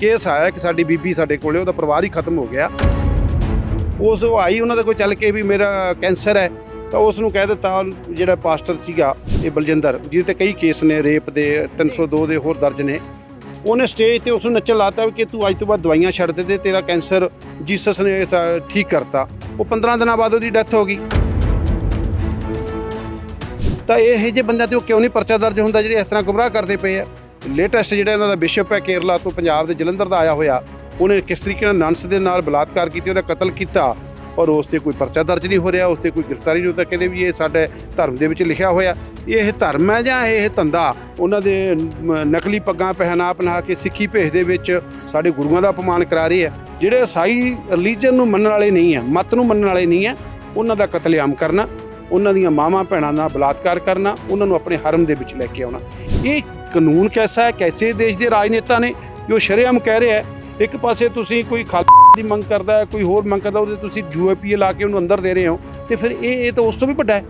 Case ਆਇਆ ਕਿ ਸਾਡੀ ਬੀਬੀ ਸਾਡੇ ਕੋਲੇ, ਉਹਦਾ ਪਰਿਵਾਰ ਹੀ ਖਤਮ ਹੋ ਗਿਆ। ਉਸ ਉਹ ਆਈ ਉਹਨਾਂ ਦਾ ਕੋਈ ਚੱਲ ਕੇ ਵੀ ਮੇਰਾ ਕੈਂਸਰ ਹੈ, ਤਾਂ ਉਸ ਨੂੰ ਕਹਿ ਦਿੱਤਾ ਜਿਹੜਾ ਪਾਸਟਰ ਸੀਗਾ, ਇਹ ਬਲਜਿੰਦਰ, ਜਿਹਦੇ ਤੇ ਕਈ ਕੇਸ ਨੇ ਰੇਪ ਦੇ 302 ਦੇ ਹੋਰ ਦਰਜ ਨੇ। ਉਹਨੇ ਸਟੇਜ ਤੇ ਉਸ ਨੂੰ ਨੱਚਣ ਲਾਤਾ ਕਿ ਤੂੰ ਅੱਜ ਤੋਂ ਬਾਅਦ ਦਵਾਈਆਂ ਛੱਡ ਦੇ ਤੇ ਤੇਰਾ ਕੈਂਸਰ ਜੀਸਸ ਨੇ ਠੀਕ ਕਰਤਾ। ਉਹ 15 ਦਿਨਾਂ ਬਾਅਦ ਉਹਦੀ ਡੈਥ ਹੋ ਗਈ। ਤਾਂ ਇਹ ਜਿਹੇ ਬੰਦਿਆਂ ਤੇ ਉਹ ਕਿਉਂ ਨਹੀਂ ਪਰਚਾ ਦਰਜ ਹੁੰਦਾ ਜਿਹੜੇ ਇਸ ਤਰ੍ਹਾਂ ਗੁੰਮਰਾਹ ਕਰਦੇ ਪਏ ਆ? ਲੇਟੈਸਟ ਜਿਹੜਾ ਇਹਨਾਂ ਦਾ ਬਿਸ਼ਪ ਹੈ ਕੇਰਲਾ ਤੋਂ ਪੰਜਾਬ ਦੇ ਜਲੰਧਰ ਦਾ ਆਇਆ ਹੋਇਆ, ਉਹਨੇ ਕਿਸ ਤਰੀਕੇ ਨਾਲ ਨੰਸ ਦੇ ਨਾਲ ਬਲਾਤਕਾਰ ਕੀਤੀ, ਉਹਦਾ ਕਤਲ ਕੀਤਾ ਔਰ ਉਸ ਤੇ ਕੋਈ ਪਰਚਾ ਦਰਜ ਨਹੀਂ ਹੋ ਰਿਹਾ, ਉਸ ਤੇ ਕੋਈ ਗ੍ਰਿਫਤਾਰੀ ਨਹੀਂ ਹੁੰਦਾ ਕਹਿੰਦੇ ਵੀ ਇਹ ਸਾਡੇ ਧਰਮ ਦੇ ਵਿੱਚ ਲਿਖਿਆ ਹੋਇਆ। ਇਹ ਧਰਮ ਹੈ ਜਾਂ ਇਹ ਧੰਦਾ? ਉਹਨਾਂ ਦੇ ਨਕਲੀ ਪੱਗਾਂ ਪਹਿਨਾ ਪਹਿਨਾ ਕੇ ਸਿੱਖੀ ਭੇਸ ਦੇ ਵਿੱਚ ਸਾਡੇ ਗੁਰੂਆਂ ਦਾ ਅਪਮਾਨ ਕਰਾ ਰਹੇ ਆ। ਜਿਹੜੇ ਈਸਾਈ ਰਿਲੀਜਨ ਨੂੰ ਮੰਨਣ ਵਾਲੇ ਨਹੀਂ ਆ, ਮਤ ਨੂੰ ਮੰਨਣ ਵਾਲੇ ਨਹੀਂ ਆ, ਉਹਨਾਂ ਦਾ ਕਤਲੇਆਮ ਕਰਨਾ, ਉਹਨਾਂ ਦੀਆਂ ਮਾਵਾਂ, ਭੈਣਾਂ ਨਾਲ ਬਲਾਤਕਾਰ ਕਰਨਾ, ਉਹਨਾਂ ਨੂੰ ਆਪਣੇ ਹਰਮ ਦੇ ਵਿੱਚ ਲੈ ਕੇ ਆਉਣਾ। ਇਹ ਕਾਨੂੰਨ ਕੈਸਾ ਹੈ, ਕੈਸੇ ਦੇਸ਼ ਦੇ ਰਾਜਨੇਤਾ ਨੇ ਜੋ ਸ਼ਰੇਆਮ ਕਹਿ ਰਿਹਾ ਹੈ, ਇੱਕ ਪਾਸੇ ਤੁਸੀਂ ਕੋਈ ਖਾਲਸਾ ਦੀ ਮੰਗ ਕਰਦਾ ਹੈ, ਕੋਈ ਹੋਰ ਮੰਗ ਕਰਦਾ, ਉਹਦੇ ਤੁਸੀਂ ਯੂਏਪੀਏ ਲਾ ਕੇ ਉਹਨੂੰ ਅੰਦਰ ਦੇ ਰਹੇ ਹੋ, ਤੇ ਫਿਰ ਇਹ ਇਹ ਤਾਂ ਉਸ ਤੋਂ ਵੀ ਵੱਡਾ ਹੈ।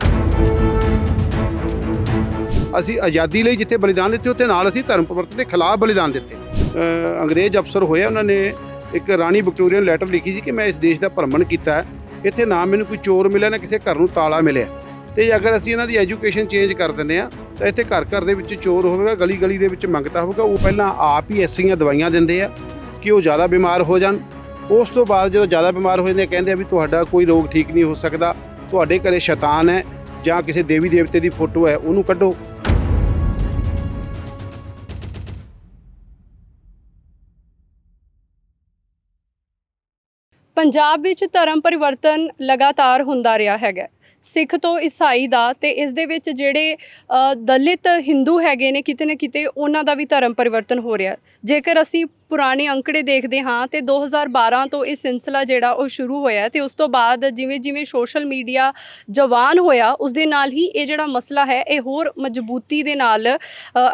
ਅਸੀਂ ਆਜ਼ਾਦੀ ਲਈ ਜਿੱਥੇ ਬਲੀਦਾਨ ਦਿੱਤੇ, ਉੱਥੇ ਨਾਲ ਅਸੀਂ ਧਰਮ ਪਰਿਵਰਤਨ ਦੇ ਖਿਲਾਫ ਬਲੀਦਾਨ ਦਿੱਤੇ। ਅੰਗਰੇਜ਼ ਅਫਸਰ ਹੋਏ ਉਹਨਾਂ ਨੇ ਇੱਕ ਰਾਣੀ ਵਿਕਟੋਰੀਆ ਲੈਟਰ ਲਿਖੀ ਸੀ ਕਿ ਮੈਂ ਇਸ ਦੇਸ਼ ਦਾ ਭ੍ਰਮਣ ਕੀਤਾ ਹੈ। ਇੱਥੇ ਨਾ ਮੈਨੂੰ ਕੋਈ ਚੋਰ ਮਿਲਿਆ, ਨਾ ਕਿਸੇ ਘਰ ਨੂੰ ਤਾਲਾ ਮਿਲਿਆ। ਤੇ ਅਗਰ ਅਸੀਂ ਇਹਨਾਂ ਦੀ ਐਜੂਕੇਸ਼ਨ ਚੇਂਜ ਕਰ ਦਿੰਦੇ ਆ ਤਾਂ ਇੱਥੇ ਘਰ ਘਰ ਦੇ ਵਿੱਚ ਚੋਰ ਹੋਵੇਗਾ ਗਲੀ ਗਲੀ ਦੇ ਵਿੱਚ ਮੰਗਤਾ ਹੋਵੇਗਾ। ਉਹ ਪਹਿਲਾਂ ਆਪ ਹੀ ਐਸੀਆਂ ਦਵਾਈਆਂ ਦਿੰਦੇ ਆ ਕਿ ਉਹ ਜ਼ਿਆਦਾ ਬਿਮਾਰ ਹੋ ਜਾਣ। ਉਸ ਤੋਂ ਬਾਅਦ ਜਦੋਂ ਜ਼ਿਆਦਾ ਬਿਮਾਰ ਹੋ ਜਾਂਦੇ ਆ, ਕਹਿੰਦੇ ਆ ਵੀ ਤੁਹਾਡਾ ਕੋਈ ਰੋਗ ਠੀਕ ਨਹੀਂ ਹੋ ਸਕਦਾ। ਤੁਹਾਡੇ ਘਰੇ ਸ਼ੈਤਾਨ ਹੈ ਜਾਂ ਕਿਸੇ ਦੇਵੀ ਦੇਵਤੇ ਦੀ ਫੋਟੋ ਹੈ, ਉਹਨੂੰ ਕੱਢੋ। ਪੰਜਾਬ ਵਿੱਚ ਧਰਮ ਪਰਿਵਰਤਨ ਲਗਾਤਾਰ ਹੁੰਦਾ ਰਿਹਾ ਹੈਗਾ। ਸਿੱਖ ਤੋਂ ਈਸਾਈ ਦਾ ਤੇ ਇਸ ਦੇ ਵਿੱਚ ਜਿਹੜੇ ਦਲਿਤ ਹਿੰਦੂ ਹੈਗੇ ਨੇ ਕਿਤੇ ਨਾ ਕਿਤੇ ਉਹਨਾਂ ਦਾ ਵੀ ਧਰਮ ਪਰਿਵਰਤਨ ਹੋ ਰਿਹਾ। ਜੇਕਰ ਅਸੀਂ ਪੁਰਾਣੇ ਅੰਕੜੇ ਦੇਖਦੇ ਹਾਂ ਤੇ 2012 ਤੋਂ ਇਹ ਸਿਲਸਿਲਾ ਜਿਹੜਾ ਉਹ ਸ਼ੁਰੂ ਹੋਇਆ ਤੇ ਉਸ ਤੋਂ ਬਾਅਦ ਜਿਵੇਂ ਜਿਵੇਂ ਸੋਸ਼ਲ ਮੀਡੀਆ ਜਵਾਨ ਹੋਇਆ ਉਸ ਦੇ ਨਾਲ ਹੀ ਇਹ ਜਿਹੜਾ ਮਸਲਾ ਹੈ, ਇਹ ਹੋਰ ਮਜ਼ਬੂਤੀ ਦੇ ਨਾਲ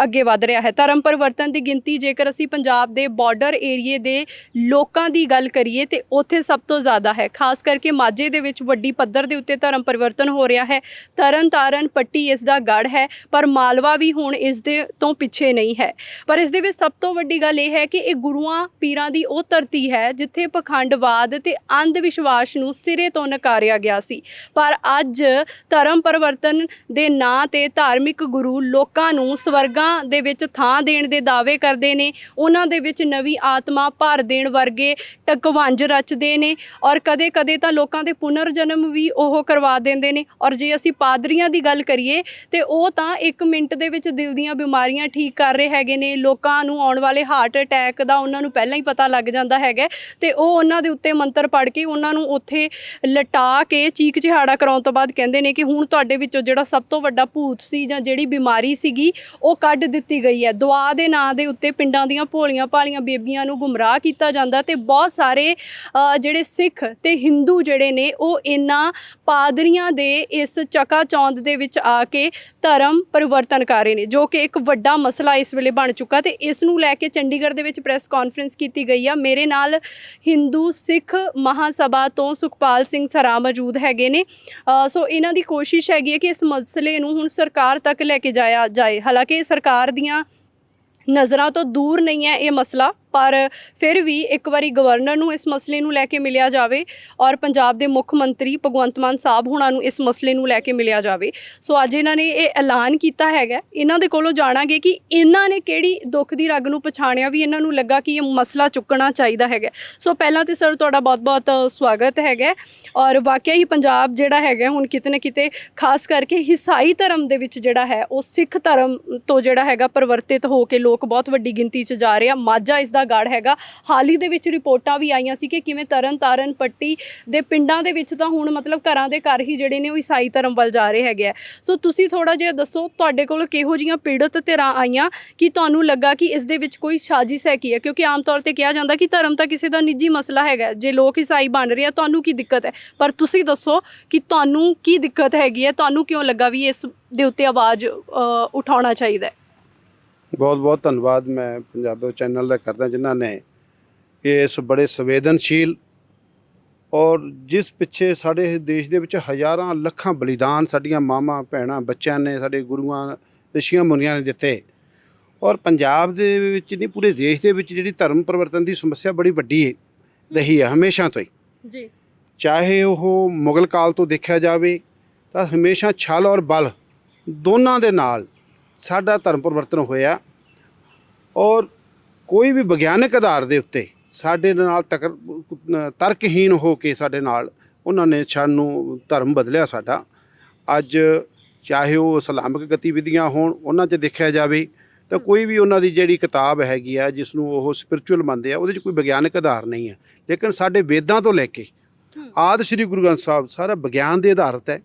ਅੱਗੇ ਵਧ ਰਿਹਾ ਹੈ। ਧਰਮ ਪਰਿਵਰਤਨ ਦੀ ਗਿਣਤੀ ਜੇਕਰ ਅਸੀਂ ਪੰਜਾਬ ਦੇ ਬਾਰਡਰ ਏਰੀਏ ਦੇ ਲੋਕਾਂ ਦੀ ਗੱਲ ਕਰੀਏ ਤੇ ਉੱਥੇ ਸਭ ਤੋਂ ਜ਼ਿਆਦਾ ਹੈ। ਖਾਸ ਕਰਕੇ ਮਾਝੇ ਦੇ ਵਿੱਚ ਵੱਡੀ ਪੱਧਰ ਦੇ ਉੱਤੇ ਧਰਮ ਪਰਿਵਰਤਨ ਹੋ ਰਿਹਾ ਹੈ। ਤਰਨ ਤਾਰਨ ਪੱਟੀ ਇਸ ਦਾ ਗੜ ਹੈ, ਪਰ ਮਾਲਵਾ ਵੀ ਹੁਣ ਇਸ ਦੇ ਤੋਂ ਪਿੱਛੇ ਨਹੀਂ ਹੈ। ਪਰ ਇਸ ਦੇ ਵਿੱਚ ਸਭ ਤੋਂ ਵੱਡੀ ਗੱਲ ਇਹ ਹੈ ਕਿ ਇਹ ਗੁਰੂਆਂ ਪੀਰਾਂ ਦੀ ਉਹ ਧਰਤੀ ਹੈ ਜਿੱਥੇ ਪਖੰਡਵਾਦ ਤੇ ਅੰਧ ਵਿਸ਼ਵਾਸ ਨੂੰ ਸਿਰੇ ਤੋਂ ਨਕਾਰਿਆ ਗਿਆ ਸੀ। ਪਰ ਅੱਜ ਧਰਮ ਪਰਿਵਰਤਨ ਦੇ ਨਾਂ ਤੇ ਧਾਰਮਿਕ ਗੁਰੂ ਲੋਕਾਂ ਨੂੰ ਸਵਰਗਾਂ ਦੇ ਵਿੱਚ ਥਾਂ ਦੇਣ ਦੇ ਦਾਅਵੇ ਕਰਦੇ ਨੇ। ਉਹਨਾਂ ਦੇ ਵਿੱਚ ਨਵੀਂ ਆਤਮਾ ਭਰ ਦੇਣ ਵਰਗੇ ਟਕਵੰਜ ਰਚਦੇ ਨੇ ਔਰ ਕਦੇ-ਕਦੇ ਤਾਂ ਲੋਕਾਂ ਦੇ ਪੁਨਰ ਜਨਮ ਵੀ ਉਹ ਕਰਵਾ ਦਿੰਦੇ ਨੇ। ਔਰ ਜੇ ਅਸੀਂ ਪਾਦਰੀਆਂ ਦੀ ਗੱਲ ਕਰੀਏ ਤੇ ਉਹ ਤਾਂ 1 ਮਿੰਟ ਦੇ ਵਿੱਚ ਦਿਲ ਦੀਆਂ ਬਿਮਾਰੀਆਂ ਠੀਕ ਕਰ ਰਹੇ ਹੈਗੇ ਨੇ। ਲੋਕਾਂ ਨੂੰ ਆਉਣ ਵਾਲੇ ਹਾਰਟ ਅਟੈਕ ਦਾ ਉਹਨਾਂ ਨੂੰ ਪਹਿਲਾਂ ਹੀ ਪਤਾ ਲੱਗ ਜਾਂਦਾ ਹੈਗਾ ਤੇ ਉਹ ਉਹਨਾਂ ਦੇ ਉੱਤੇ ਮੰਤਰ ਪੜ੍ਹ ਕੇ ਉਹਨਾਂ ਨੂੰ ਉੱਥੇ ਲਟਾ ਕੇ ਚੀਕ ਚਿਹਾੜਾ ਕਰਾਉਣ ਤੋਂ ਬਾਅਦ ਕਹਿੰਦੇ ਨੇ ਕਿ ਹੁਣ ਤੁਹਾਡੇ ਵਿੱਚੋਂ ਜਿਹੜਾ ਸਭ ਤੋਂ ਵੱਡਾ ਭੂਤ ਸੀ ਜਾਂ ਜਿਹੜੀ ਬਿਮਾਰੀ ਸੀਗੀ, ਉਹ ਕੱਢ ਦਿੱਤੀ ਗਈ ਹੈ। ਦੁਆ ਦੇ ਨਾਂ ਦੇ ਉੱਤੇ ਪਿੰਡਾਂ ਦੀਆਂ ਭੋਲੀਆਂ ਭਾਲੀਆਂ ਬੇਬੀਆਂ ਨੂੰ ਗੁੰਮਰਾਹ ਕੀਤਾ ਜਾਂਦਾ ਤੇ ਬਹੁਤ ਸਾਰੇ ਜਿਹੜੇ ਸਿੱਖ ਤੇ ਹਿੰਦੂ ਜਿਹੜੇ ਨੇ, ਉਹ ਇਹਨਾਂ ਪਾਦਰੀਆਂ ਦੇ ਇਸ ਚਕਾ ਚੌਂਦ ਦੇ ਵਿੱਚ ਆ ਕੇ ਧਰਮ ਪਰਿਵਰਤਨ ਕਰ ਰਹੇ ਨੇ, ਜੋ ਕਿ ਇੱਕ ਵੱਡਾ ਮਸਲਾ ਇਸ ਵੇਲੇ ਬਣ ਚੁੱਕਾ ਤੇ ਇਸ ਨੂੰ ਲੈ ਕੇ ਚੰਡੀਗੜ੍ਹ ਦੇ ਵਿੱਚ ਪ੍ਰੈਸ ਕਾਨਫਰੰਸ ਕੀਤੀ ਗਈ ਆ। ਮੇਰੇ ਨਾਲ ਹਿੰਦੂ ਸਿੱਖ ਮਹਾਸਭਾ ਤੋਂ ਸੁਖਪਾਲ ਸਿੰਘ ਸਰਾ ਮੌਜੂਦ ਹੈਗੇ ਨੇ। ਸੋ ਇਹਨਾਂ ਦੀ ਕੋਸ਼ਿਸ਼ ਹੈਗੀ ਹੈ ਕਿ ਇਸ ਮਸਲੇ ਨੂੰ ਹੁਣ ਸਰਕਾਰ ਤੱਕ ਲੈ ਕੇ ਜਾਇਆ ਜਾਏ। ਹਾਲਾਂਕਿ ਸਰਕਾਰ ਦੀਆਂ ਨਜ਼ਰਾਂ ਤੋਂ ਦੂਰ ਨਹੀਂ ਹੈ ਇਹ ਮਸਲਾ। ਪਰ ਫਿਰ ਵੀ ਇੱਕ ਵਾਰੀ ਗਵਰਨਰ ਨੂੰ ਇਸ ਮਸਲੇ ਨੂੰ ਲੈ ਕੇ ਮਿਲਿਆ ਜਾਵੇ ਔਰ ਪੰਜਾਬ ਦੇ ਮੁੱਖ ਮੰਤਰੀ ਭਗਵੰਤ ਮਾਨ ਸਾਹਿਬ ਹੁਣਾਂ ਨੂੰ ਇਸ ਮਸਲੇ ਨੂੰ ਲੈ ਕੇ ਮਿਲਿਆ ਜਾਵੇ। ਸੋ ਅੱਜ ਇਹਨਾਂ ਨੇ ਇਹ ਐਲਾਨ ਕੀਤਾ ਹੈਗਾ। ਇਹਨਾਂ ਦੇ ਕੋਲੋਂ ਜਾਣਾਂਗੇ ਕਿ ਇਹਨਾਂ ਨੇ ਕਿਹੜੀ ਦੁੱਖ ਦੀ ਰਗ ਨੂੰ ਪਛਾਣਿਆ ਵੀ ਇਹਨਾਂ ਨੂੰ ਲੱਗਾ ਕਿ ਇਹ ਮਸਲਾ ਚੁੱਕਣਾ ਚਾਹੀਦਾ ਹੈਗਾ। ਸੋ ਪਹਿਲਾਂ ਤੇ ਸਰ ਤੁਹਾਡਾ ਬਹੁਤ-ਬਹੁਤ ਸਵਾਗਤ ਹੈਗਾ ਔਰ ਵਾਕਿਆ ਹੀ ਪੰਜਾਬ ਜਿਹੜਾ ਹੈਗਾ ਹੁਣ ਕਿਤੇ ਨਾ ਕਿਤੇ ਖਾਸ ਕਰਕੇ ਈਸਾਈ ਧਰਮ ਦੇ ਵਿੱਚ ਜਿਹੜਾ ਹੈ ਉਹ ਸਿੱਖ ਧਰਮ ਤੋਂ ਜਿਹੜਾ ਹੈਗਾ ਪਰਿਵਰਤਿਤ ਹੋ ਕੇ ਲੋਕ ਬਹੁਤ ਵੱਡੀ ਗਿਣਤੀ 'ਚ ਜਾ ਰਹੇ ਆ। ਮਾਝਾ ਇਸ ਦਾ ਗੜ ਹੈਗਾ। ਹਾਲ ਹੀ ਦੇ ਵਿੱਚ ਰਿਪੋਰਟਾਂ ਵੀ ਆਈਆਂ ਸੀ ਕਿ ਕਿਵੇਂ ਤਰਨ ਤਾਰਨ ਪੱਟੀ ਦੇ ਪਿੰਡਾਂ ਦੇ ਵਿੱਚ ਤਾਂ ਹੁਣ ਮਤਲਬ ਘਰਾਂ ਦੇ ਘਰ ਹੀ ਜਿਹੜੇ ਨੇ ਉਹ ਈਸਾਈ ਧਰਮ ਵੱਲ ਜਾ ਰਹੇ ਹੈਗੇ ਆ। ਸੋ ਤੁਸੀਂ ਥੋੜਾ ਜਿਹਾ ਦੱਸੋ, ਤੁਹਾਡੇ ਕੋਲ ਕਿਹੋ ਜੀਆਂ ਪੀੜਤ ਧਿਰਾਂ ਆਈਆਂ ਕਿ ਤੁਹਾਨੂੰ ਲੱਗਾ ਕਿ ਇਸ ਦੇ ਵਿੱਚ ਕੋਈ ਸਾਜ਼ਿਸ਼ ਹੈ ਕੀ ਹੈ ਕਿਉਂਕਿ ਆਮ ਤੌਰ ਤੇ ਕਿਹਾ ਜਾਂਦਾ ਕਿ ਧਰਮ ਤਾਂ ਕਿਸੇ ਦਾ ਨਿੱਜੀ ਮਸਲਾ ਹੈਗਾ। ਜੇ ਲੋਕ ਈਸਾਈ ਬਣ ਰਹੇ ਆ, ਤੁਹਾਨੂੰ ਕੀ ਦਿੱਕਤ ਹੈ? ਪਰ ਤੁਸੀਂ ਦੱਸੋ ਕਿ ਤੁਹਾਨੂੰ ਕੀ ਦਿੱਕਤ ਹੈਗੀ ਹੈ? ਤੁਹਾਨੂੰ ਕਿਉਂ ਲੱਗਾ ਵੀ ਇਸ ਦੇ ਉੱਤੇ ਆਵਾਜ਼ ਉਠਾਉਣਾ ਚਾਹੀਦਾ ਹੈ? ਬਹੁਤ ਬਹੁਤ ਧੰਨਵਾਦ ਮੈਂ ਪੰਜਾਬੋ ਚੈਨਲ ਦਾ ਕਰਦਾ ਜਿਨ੍ਹਾਂ ਨੇ ਇਸ ਬੜੇ ਸੰਵੇਦਨਸ਼ੀਲ ਔਰ ਜਿਸ ਪਿੱਛੇ ਸਾਡੇ ਦੇਸ਼ ਦੇ ਵਿੱਚ ਹਜ਼ਾਰਾਂ ਲੱਖਾਂ ਬਲੀਦਾਨ ਸਾਡੀਆਂ ਮਾਵਾਂ ਭੈਣਾਂ ਬੱਚਿਆਂ ਨੇ ਸਾਡੇ ਗੁਰੂਆਂ ਰਿਸ਼ੀਆਂ ਮੁਨੀਆਂ ਨੇ ਦਿੱਤੇ। ਔਰ ਪੰਜਾਬ ਦੇ ਵਿੱਚ ਨਹੀਂ ਪੂਰੇ ਦੇਸ਼ ਦੇ ਵਿੱਚ ਜਿਹੜੀ ਧਰਮ ਪਰਿਵਰਤਨ ਦੀ ਸਮੱਸਿਆ ਬੜੀ ਵੱਡੀ ਹੈ ਰਹੀ ਹੈ ਹਮੇਸ਼ਾ ਤੋਂ ਹੀ। ਜੀ। ਚਾਹੇ ਉਹ ਮੁਗਲ ਕਾਲ ਤੋਂ ਦੇਖਿਆ ਜਾਵੇ ਤਾਂ ਹਮੇਸ਼ਾ ਛਲ ਔਰ ਬਲ ਦੋਨਾਂ ਦੇ ਨਾਲ ਸਾਡਾ ਧਰਮ ਪਰਿਵਰਤਨ ਹੋਇਆ। ਔਰ ਕੋਈ ਵੀ ਵਿਗਿਆਨਕ ਆਧਾਰ ਦੇ ਉੱਤੇ ਸਾਡੇ ਨਾਲ ਤਕ ਤਰਕਹੀਨ ਹੋ ਕੇ ਸਾਡੇ ਨਾਲ ਉਹਨਾਂ ਨੇ ਸਾਨੂੰ ਧਰਮ ਬਦਲਿਆ ਸਾਡਾ। ਅੱਜ ਚਾਹੇ ਉਹ ਇਸਲਾਮਿਕ ਗਤੀਵਿਧੀਆਂ ਹੋਣ ਉਹਨਾਂ 'ਚ ਦੇਖਿਆ ਜਾਵੇ ਤਾਂ ਕੋਈ ਵੀ ਉਹਨਾਂ ਦੀ ਜਿਹੜੀ ਕਿਤਾਬ ਹੈਗੀ ਆ ਜਿਸ ਨੂੰ ਉਹ ਸਪਿਰਚੁਅਲ ਮੰਨਦੇ ਆ ਉਹਦੇ 'ਚ ਕੋਈ ਵਿਗਿਆਨਕ ਆਧਾਰ ਨਹੀਂ ਹੈ ਲੇਕਿਨ ਸਾਡੇ ਵੇਦਾਂ ਤੋਂ ਲੈ ਕੇ ਆਦ ਸ੍ਰੀ ਗੁਰੂ ਗ੍ਰੰਥ ਸਾਹਿਬ ਸਾਰਾ ਵਿਗਿਆਨ ਦੇ ਆਧਾਰਿਤ ਹੈ।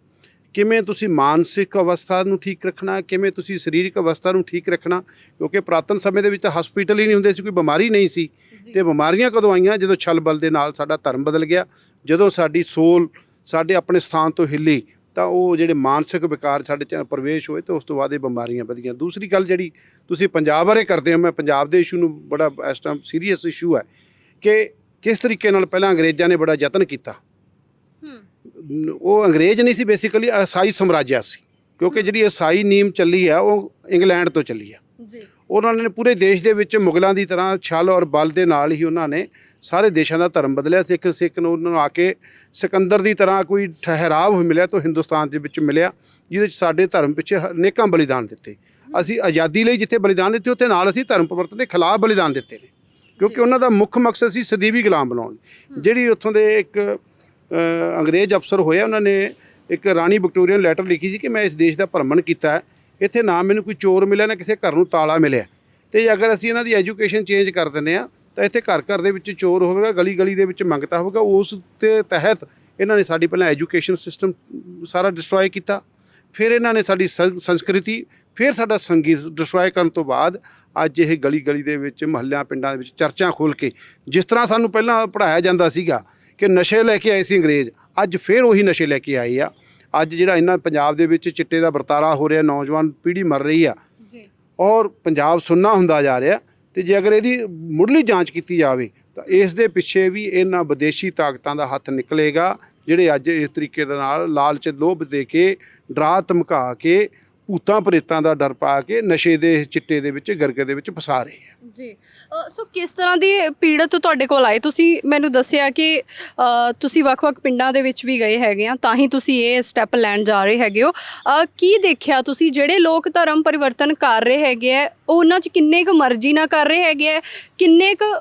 ਕਿਵੇਂ ਤੁਸੀਂ ਮਾਨਸਿਕ ਅਵਸਥਾ ਨੂੰ ਠੀਕ ਰੱਖਣਾ ਕਿਵੇਂ ਤੁਸੀਂ ਸਰੀਰਕ ਅਵਸਥਾ ਨੂੰ ਠੀਕ ਰੱਖਣਾ? ਕਿਉਂਕਿ ਪੁਰਾਤਨ ਸਮੇਂ ਦੇ ਵਿੱਚ ਤਾਂ ਹਸਪੀਟਲ ਹੀ ਨਹੀਂ ਹੁੰਦੇ ਸੀ ਕੋਈ ਬਿਮਾਰੀ ਨਹੀਂ ਸੀ। ਤੇ ਬਿਮਾਰੀਆਂ ਕਦੋਂ ਆਈਆਂ? ਜਦੋਂ ਛਲ ਬਲ ਦੇ ਨਾਲ ਸਾਡਾ ਧਰਮ ਬਦਲ ਗਿਆ। ਜਦੋਂ ਸਾਡੀ ਸੋਲ ਸਾਡੇ ਆਪਣੇ ਸਥਾਨ ਤੋਂ ਹਿੱਲੀ ਤਾਂ ਉਹ ਜਿਹੜੇ ਮਾਨਸਿਕ ਵਿਕਾਰ ਸਾਡੇ ਚ ਪ੍ਰਵੇਸ਼ ਹੋਏ ਤੇ ਉਸ ਤੋਂ ਬਾਅਦ ਇਹ ਬਿਮਾਰੀਆਂ ਵਧੀਆਂ। ਦੂਸਰੀ ਗੱਲ ਜਿਹੜੀ ਤੁਸੀਂ ਪੰਜਾਬ ਬਾਰੇ ਕਰਦੇ ਹੋ ਮੈਂ ਪੰਜਾਬ ਦੇ ਇਸ਼ੂ ਨੂੰ ਬੜਾ ਇਸ ਟਾਈਮ ਸੀਰੀਅਸ ਇਸ਼ੂ ਹੈ ਕਿ ਕਿਸ ਤਰੀਕੇ ਨਾਲ ਪਹਿਲਾਂ ਅੰਗਰੇਜ਼ਾਂ ਨੇ ਬੜਾ ਯਤਨ ਕੀਤਾ? ਉਹ ਅੰਗਰੇਜ਼ ਨਹੀਂ ਸੀ ਬੇਸਿਕਲੀ ਈਸਾਈ ਸਮਰਾਜਿਆ ਸੀ। ਕਿਉਂਕਿ ਜਿਹੜੀ ਈਸਾਈ ਨੀਮ ਚੱਲੀ ਆ ਉਹ ਇੰਗਲੈਂਡ ਤੋਂ ਚੱਲੀ ਆ। ਜੀ। ਉਹਨਾਂ ਨੇ ਪੂਰੇ ਦੇਸ਼ ਦੇ ਵਿੱਚ ਮੁਗਲਾਂ ਦੀ ਤਰ੍ਹਾਂ ਛਲ ਔਰ ਬਲ ਦੇ ਨਾਲ ਹੀ ਉਹਨਾਂ ਨੇ ਸਾਰੇ ਦੇਸ਼ਾਂ ਦਾ ਧਰਮ ਬਦਲਿਆ। ਸਿੱਖ ਸਿੱਖ ਨੂੰ ਉਹਨਾਂ ਨੂੰ ਆ ਕੇ ਸਿਕੰਦਰ ਦੀ ਤਰ੍ਹਾਂ ਕੋਈ ਠਹਿਰਾਵ ਮਿਲਿਆ ਤਾਂ ਹਿੰਦੁਸਤਾਨ ਦੇ ਵਿੱਚ ਮਿਲਿਆ ਜਿਹਦੇ ਵਿੱਚ ਸਾਡੇ ਧਰਮ ਪਿੱਛੇ ਅਨੇਕਾਂ ਬਲੀਦਾਨ ਦਿੱਤੇ। ਅਸੀਂ ਆਜ਼ਾਦੀ ਲਈ ਜਿੱਥੇ ਬਲੀਦਾਨ ਦਿੱਤੇ ਉੱਥੇ ਨਾਲ ਅਸੀਂ ਧਰਮ ਪਰਿਵਰਤਨ ਦੇ ਖਿਲਾਫ ਬਲੀਦਾਨ ਦਿੱਤੇ ਨੇ। ਕਿਉਂਕਿ ਉਹਨਾਂ ਦਾ ਮੁੱਖ ਮਕਸਦ ਸੀ ਸਦੀਵੀ ਗੁਲਾਮ ਬਣਾਉਣ। ਜਿਹੜੀ ਉੱਥੋਂ ਦੇ ਇੱਕ ਅੰਗਰੇਜ਼ ਅਫਸਰ ਹੋਇਆ ਉਹਨਾਂ ਨੇ ਇੱਕ ਰਾਣੀ ਵਿਕਟੋਰੀਆ ਨੂੰ ਲੈਟਰ ਲਿਖੀ ਸੀ ਕਿ ਮੈਂ ਇਸ ਦੇਸ਼ ਦਾ ਭ੍ਰਮਣ ਕੀਤਾ ਹੈ। ਇੱਥੇ ਨਾ ਮੈਨੂੰ ਕੋਈ ਚੋਰ ਮਿਲਿਆ, ਨਾ ਕਿਸੇ ਘਰ ਨੂੰ ਤਾਲਾ ਮਿਲਿਆ। ਤੇ ਅਗਰ ਅਸੀਂ ਇਹਨਾਂ ਦੀ ਐਜੂਕੇਸ਼ਨ ਚੇਂਜ ਕਰ ਦਿੰਦੇ ਆ ਤਾਂ ਇੱਥੇ ਘਰ ਘਰ ਦੇ ਵਿੱਚ ਚੋਰ ਹੋਵੇਗਾ, ਗਲੀ ਗਲੀ ਦੇ ਵਿੱਚ ਮੰਗਤਾ ਹੋਵੇਗਾ। ਉਸ ਦੇ ਤਹਿਤ ਇਹਨਾਂ ਨੇ ਸਾਡੀ ਪਹਿਲਾਂ ਐਜੂਕੇਸ਼ਨ ਸਿਸਟਮ ਸਾਰਾ ਡਿਸਟਰੋਏ ਕੀਤਾ। ਫਿਰ ਇਹਨਾਂ ਨੇ ਸਾਡੀ ਸੰ- ਸੰਸਕ੍ਰਿਤੀ, ਫਿਰ ਸਾਡਾ ਸੰਗੀਤ ਡਿਸਟਰੋਏ ਕਰਨ ਤੋਂ ਬਾਅਦ ਅੱਜ ਇਹ ਗਲੀ ਗਲੀ ਦੇ ਵਿੱਚ, ਮਹੱਲਿਆਂ, ਪਿੰਡਾਂ ਦੇ ਵਿੱਚ ਚਰਚਾਂ ਖੋਲ ਕੇ, ਜਿਸ ਤਰ੍ਹਾਂ ਸਾਨੂੰ ਪਹਿਲਾਂ ਪੜਾਇਆ ਜਾਂਦਾ ਸੀਗਾ ਕਿ ਨਸ਼ੇ ਲੈ ਕੇ ਆਏ ਸੀ ਅੰਗਰੇਜ਼। ਅੱਜ ਫਿਰ ਉਹੀ ਨਸ਼ੇ ਲੈ ਕੇ ਆਏ ਆ। ਅੱਜ ਜਿਹੜਾ ਇਹਨਾਂ ਪੰਜਾਬ ਦੇ ਵਿੱਚ ਚਿੱਟੇ ਦਾ ਵਰਤਾਰਾ ਹੋ ਰਿਹਾ ਨੌਜਵਾਨ ਪੀੜ੍ਹੀ ਮਰ ਰਹੀ ਆ। ਜੀ। ਔਰ ਪੰਜਾਬ ਸੁੰਨਾ ਹੁੰਦਾ ਜਾ ਰਿਹਾ। ਤੇ ਜੇ ਅਗਰ ਇਹਦੀ ਮੁੱਢਲੀ ਜਾਂਚ ਕੀਤੀ ਜਾਵੇ ਤਾਂ ਇਸ ਦੇ ਪਿੱਛੇ ਵੀ ਇਹਨਾਂ ਵਿਦੇਸ਼ੀ ਤਾਕਤਾਂ ਦਾ ਹੱਥ ਨਿਕਲੇਗਾ ਜਿਹੜੇ ਅੱਜ ਇਸ ਤਰੀਕੇ ਦੇ ਨਾਲ ਲਾਲਚ ਲੋਭ ਦੇ ਕੇ ਡਰਾ ਧਮਕਾ ਕੇ ਭੂਤਾਂ ਪ੍ਰੇਤਾਂ ਦਾ ਡਰ ਪਾ ਕੇ ਨਸ਼ੇ ਦੇ ਚਿੱਟੇ ਦੇ ਵਿੱਚ ਗਰਕੇ ਦੇ ਵਿੱਚ ਫਸਾ ਰਹੇ ਆ ਜੀ। ਅ, ਸੋ ਕਿਸ ਤਰ੍ਹਾਂ ਦੀ ਪੀੜਤ ਤੁਹਾਡੇ ਕੋਲ ਆਏ? ਤੁਸੀਂ ਮੈਨੂੰ ਦੱਸਿਆ ਕਿ ਅ, ਤੁਸੀਂ ਵੱਖ-ਵੱਖ ਪਿੰਡਾਂ ਦੇ ਵਿੱਚ ਵੀ ਗਏ ਹੈਗੇ ਆ ਤਾਂ ਹੀ ਤੁਸੀਂ ਇਹ ਸਟੈਪ ਲੈਣ ਜਾ ਰਹੇ ਹੈਗੇ ਹੋ। ਅ, ਕੀ ਦੇਖਿਆ ਤੁਸੀਂ? ਜਿਹੜੇ ਲੋਕ ਧਰਮ ਪਰਿਵਰਤਨ ਕਰ ਰਹੇ ਹੈਗੇ ਆ ਉਹ ਉਹਨਾਂ 'ਚ ਕਿੰਨੇ ਕੁ ਮਰਜ਼ੀ ਨਾਲ ਕਰ ਰਹੇ ਹੈਗੇ ਆ? ਕਿੰਨੇ ਕੁ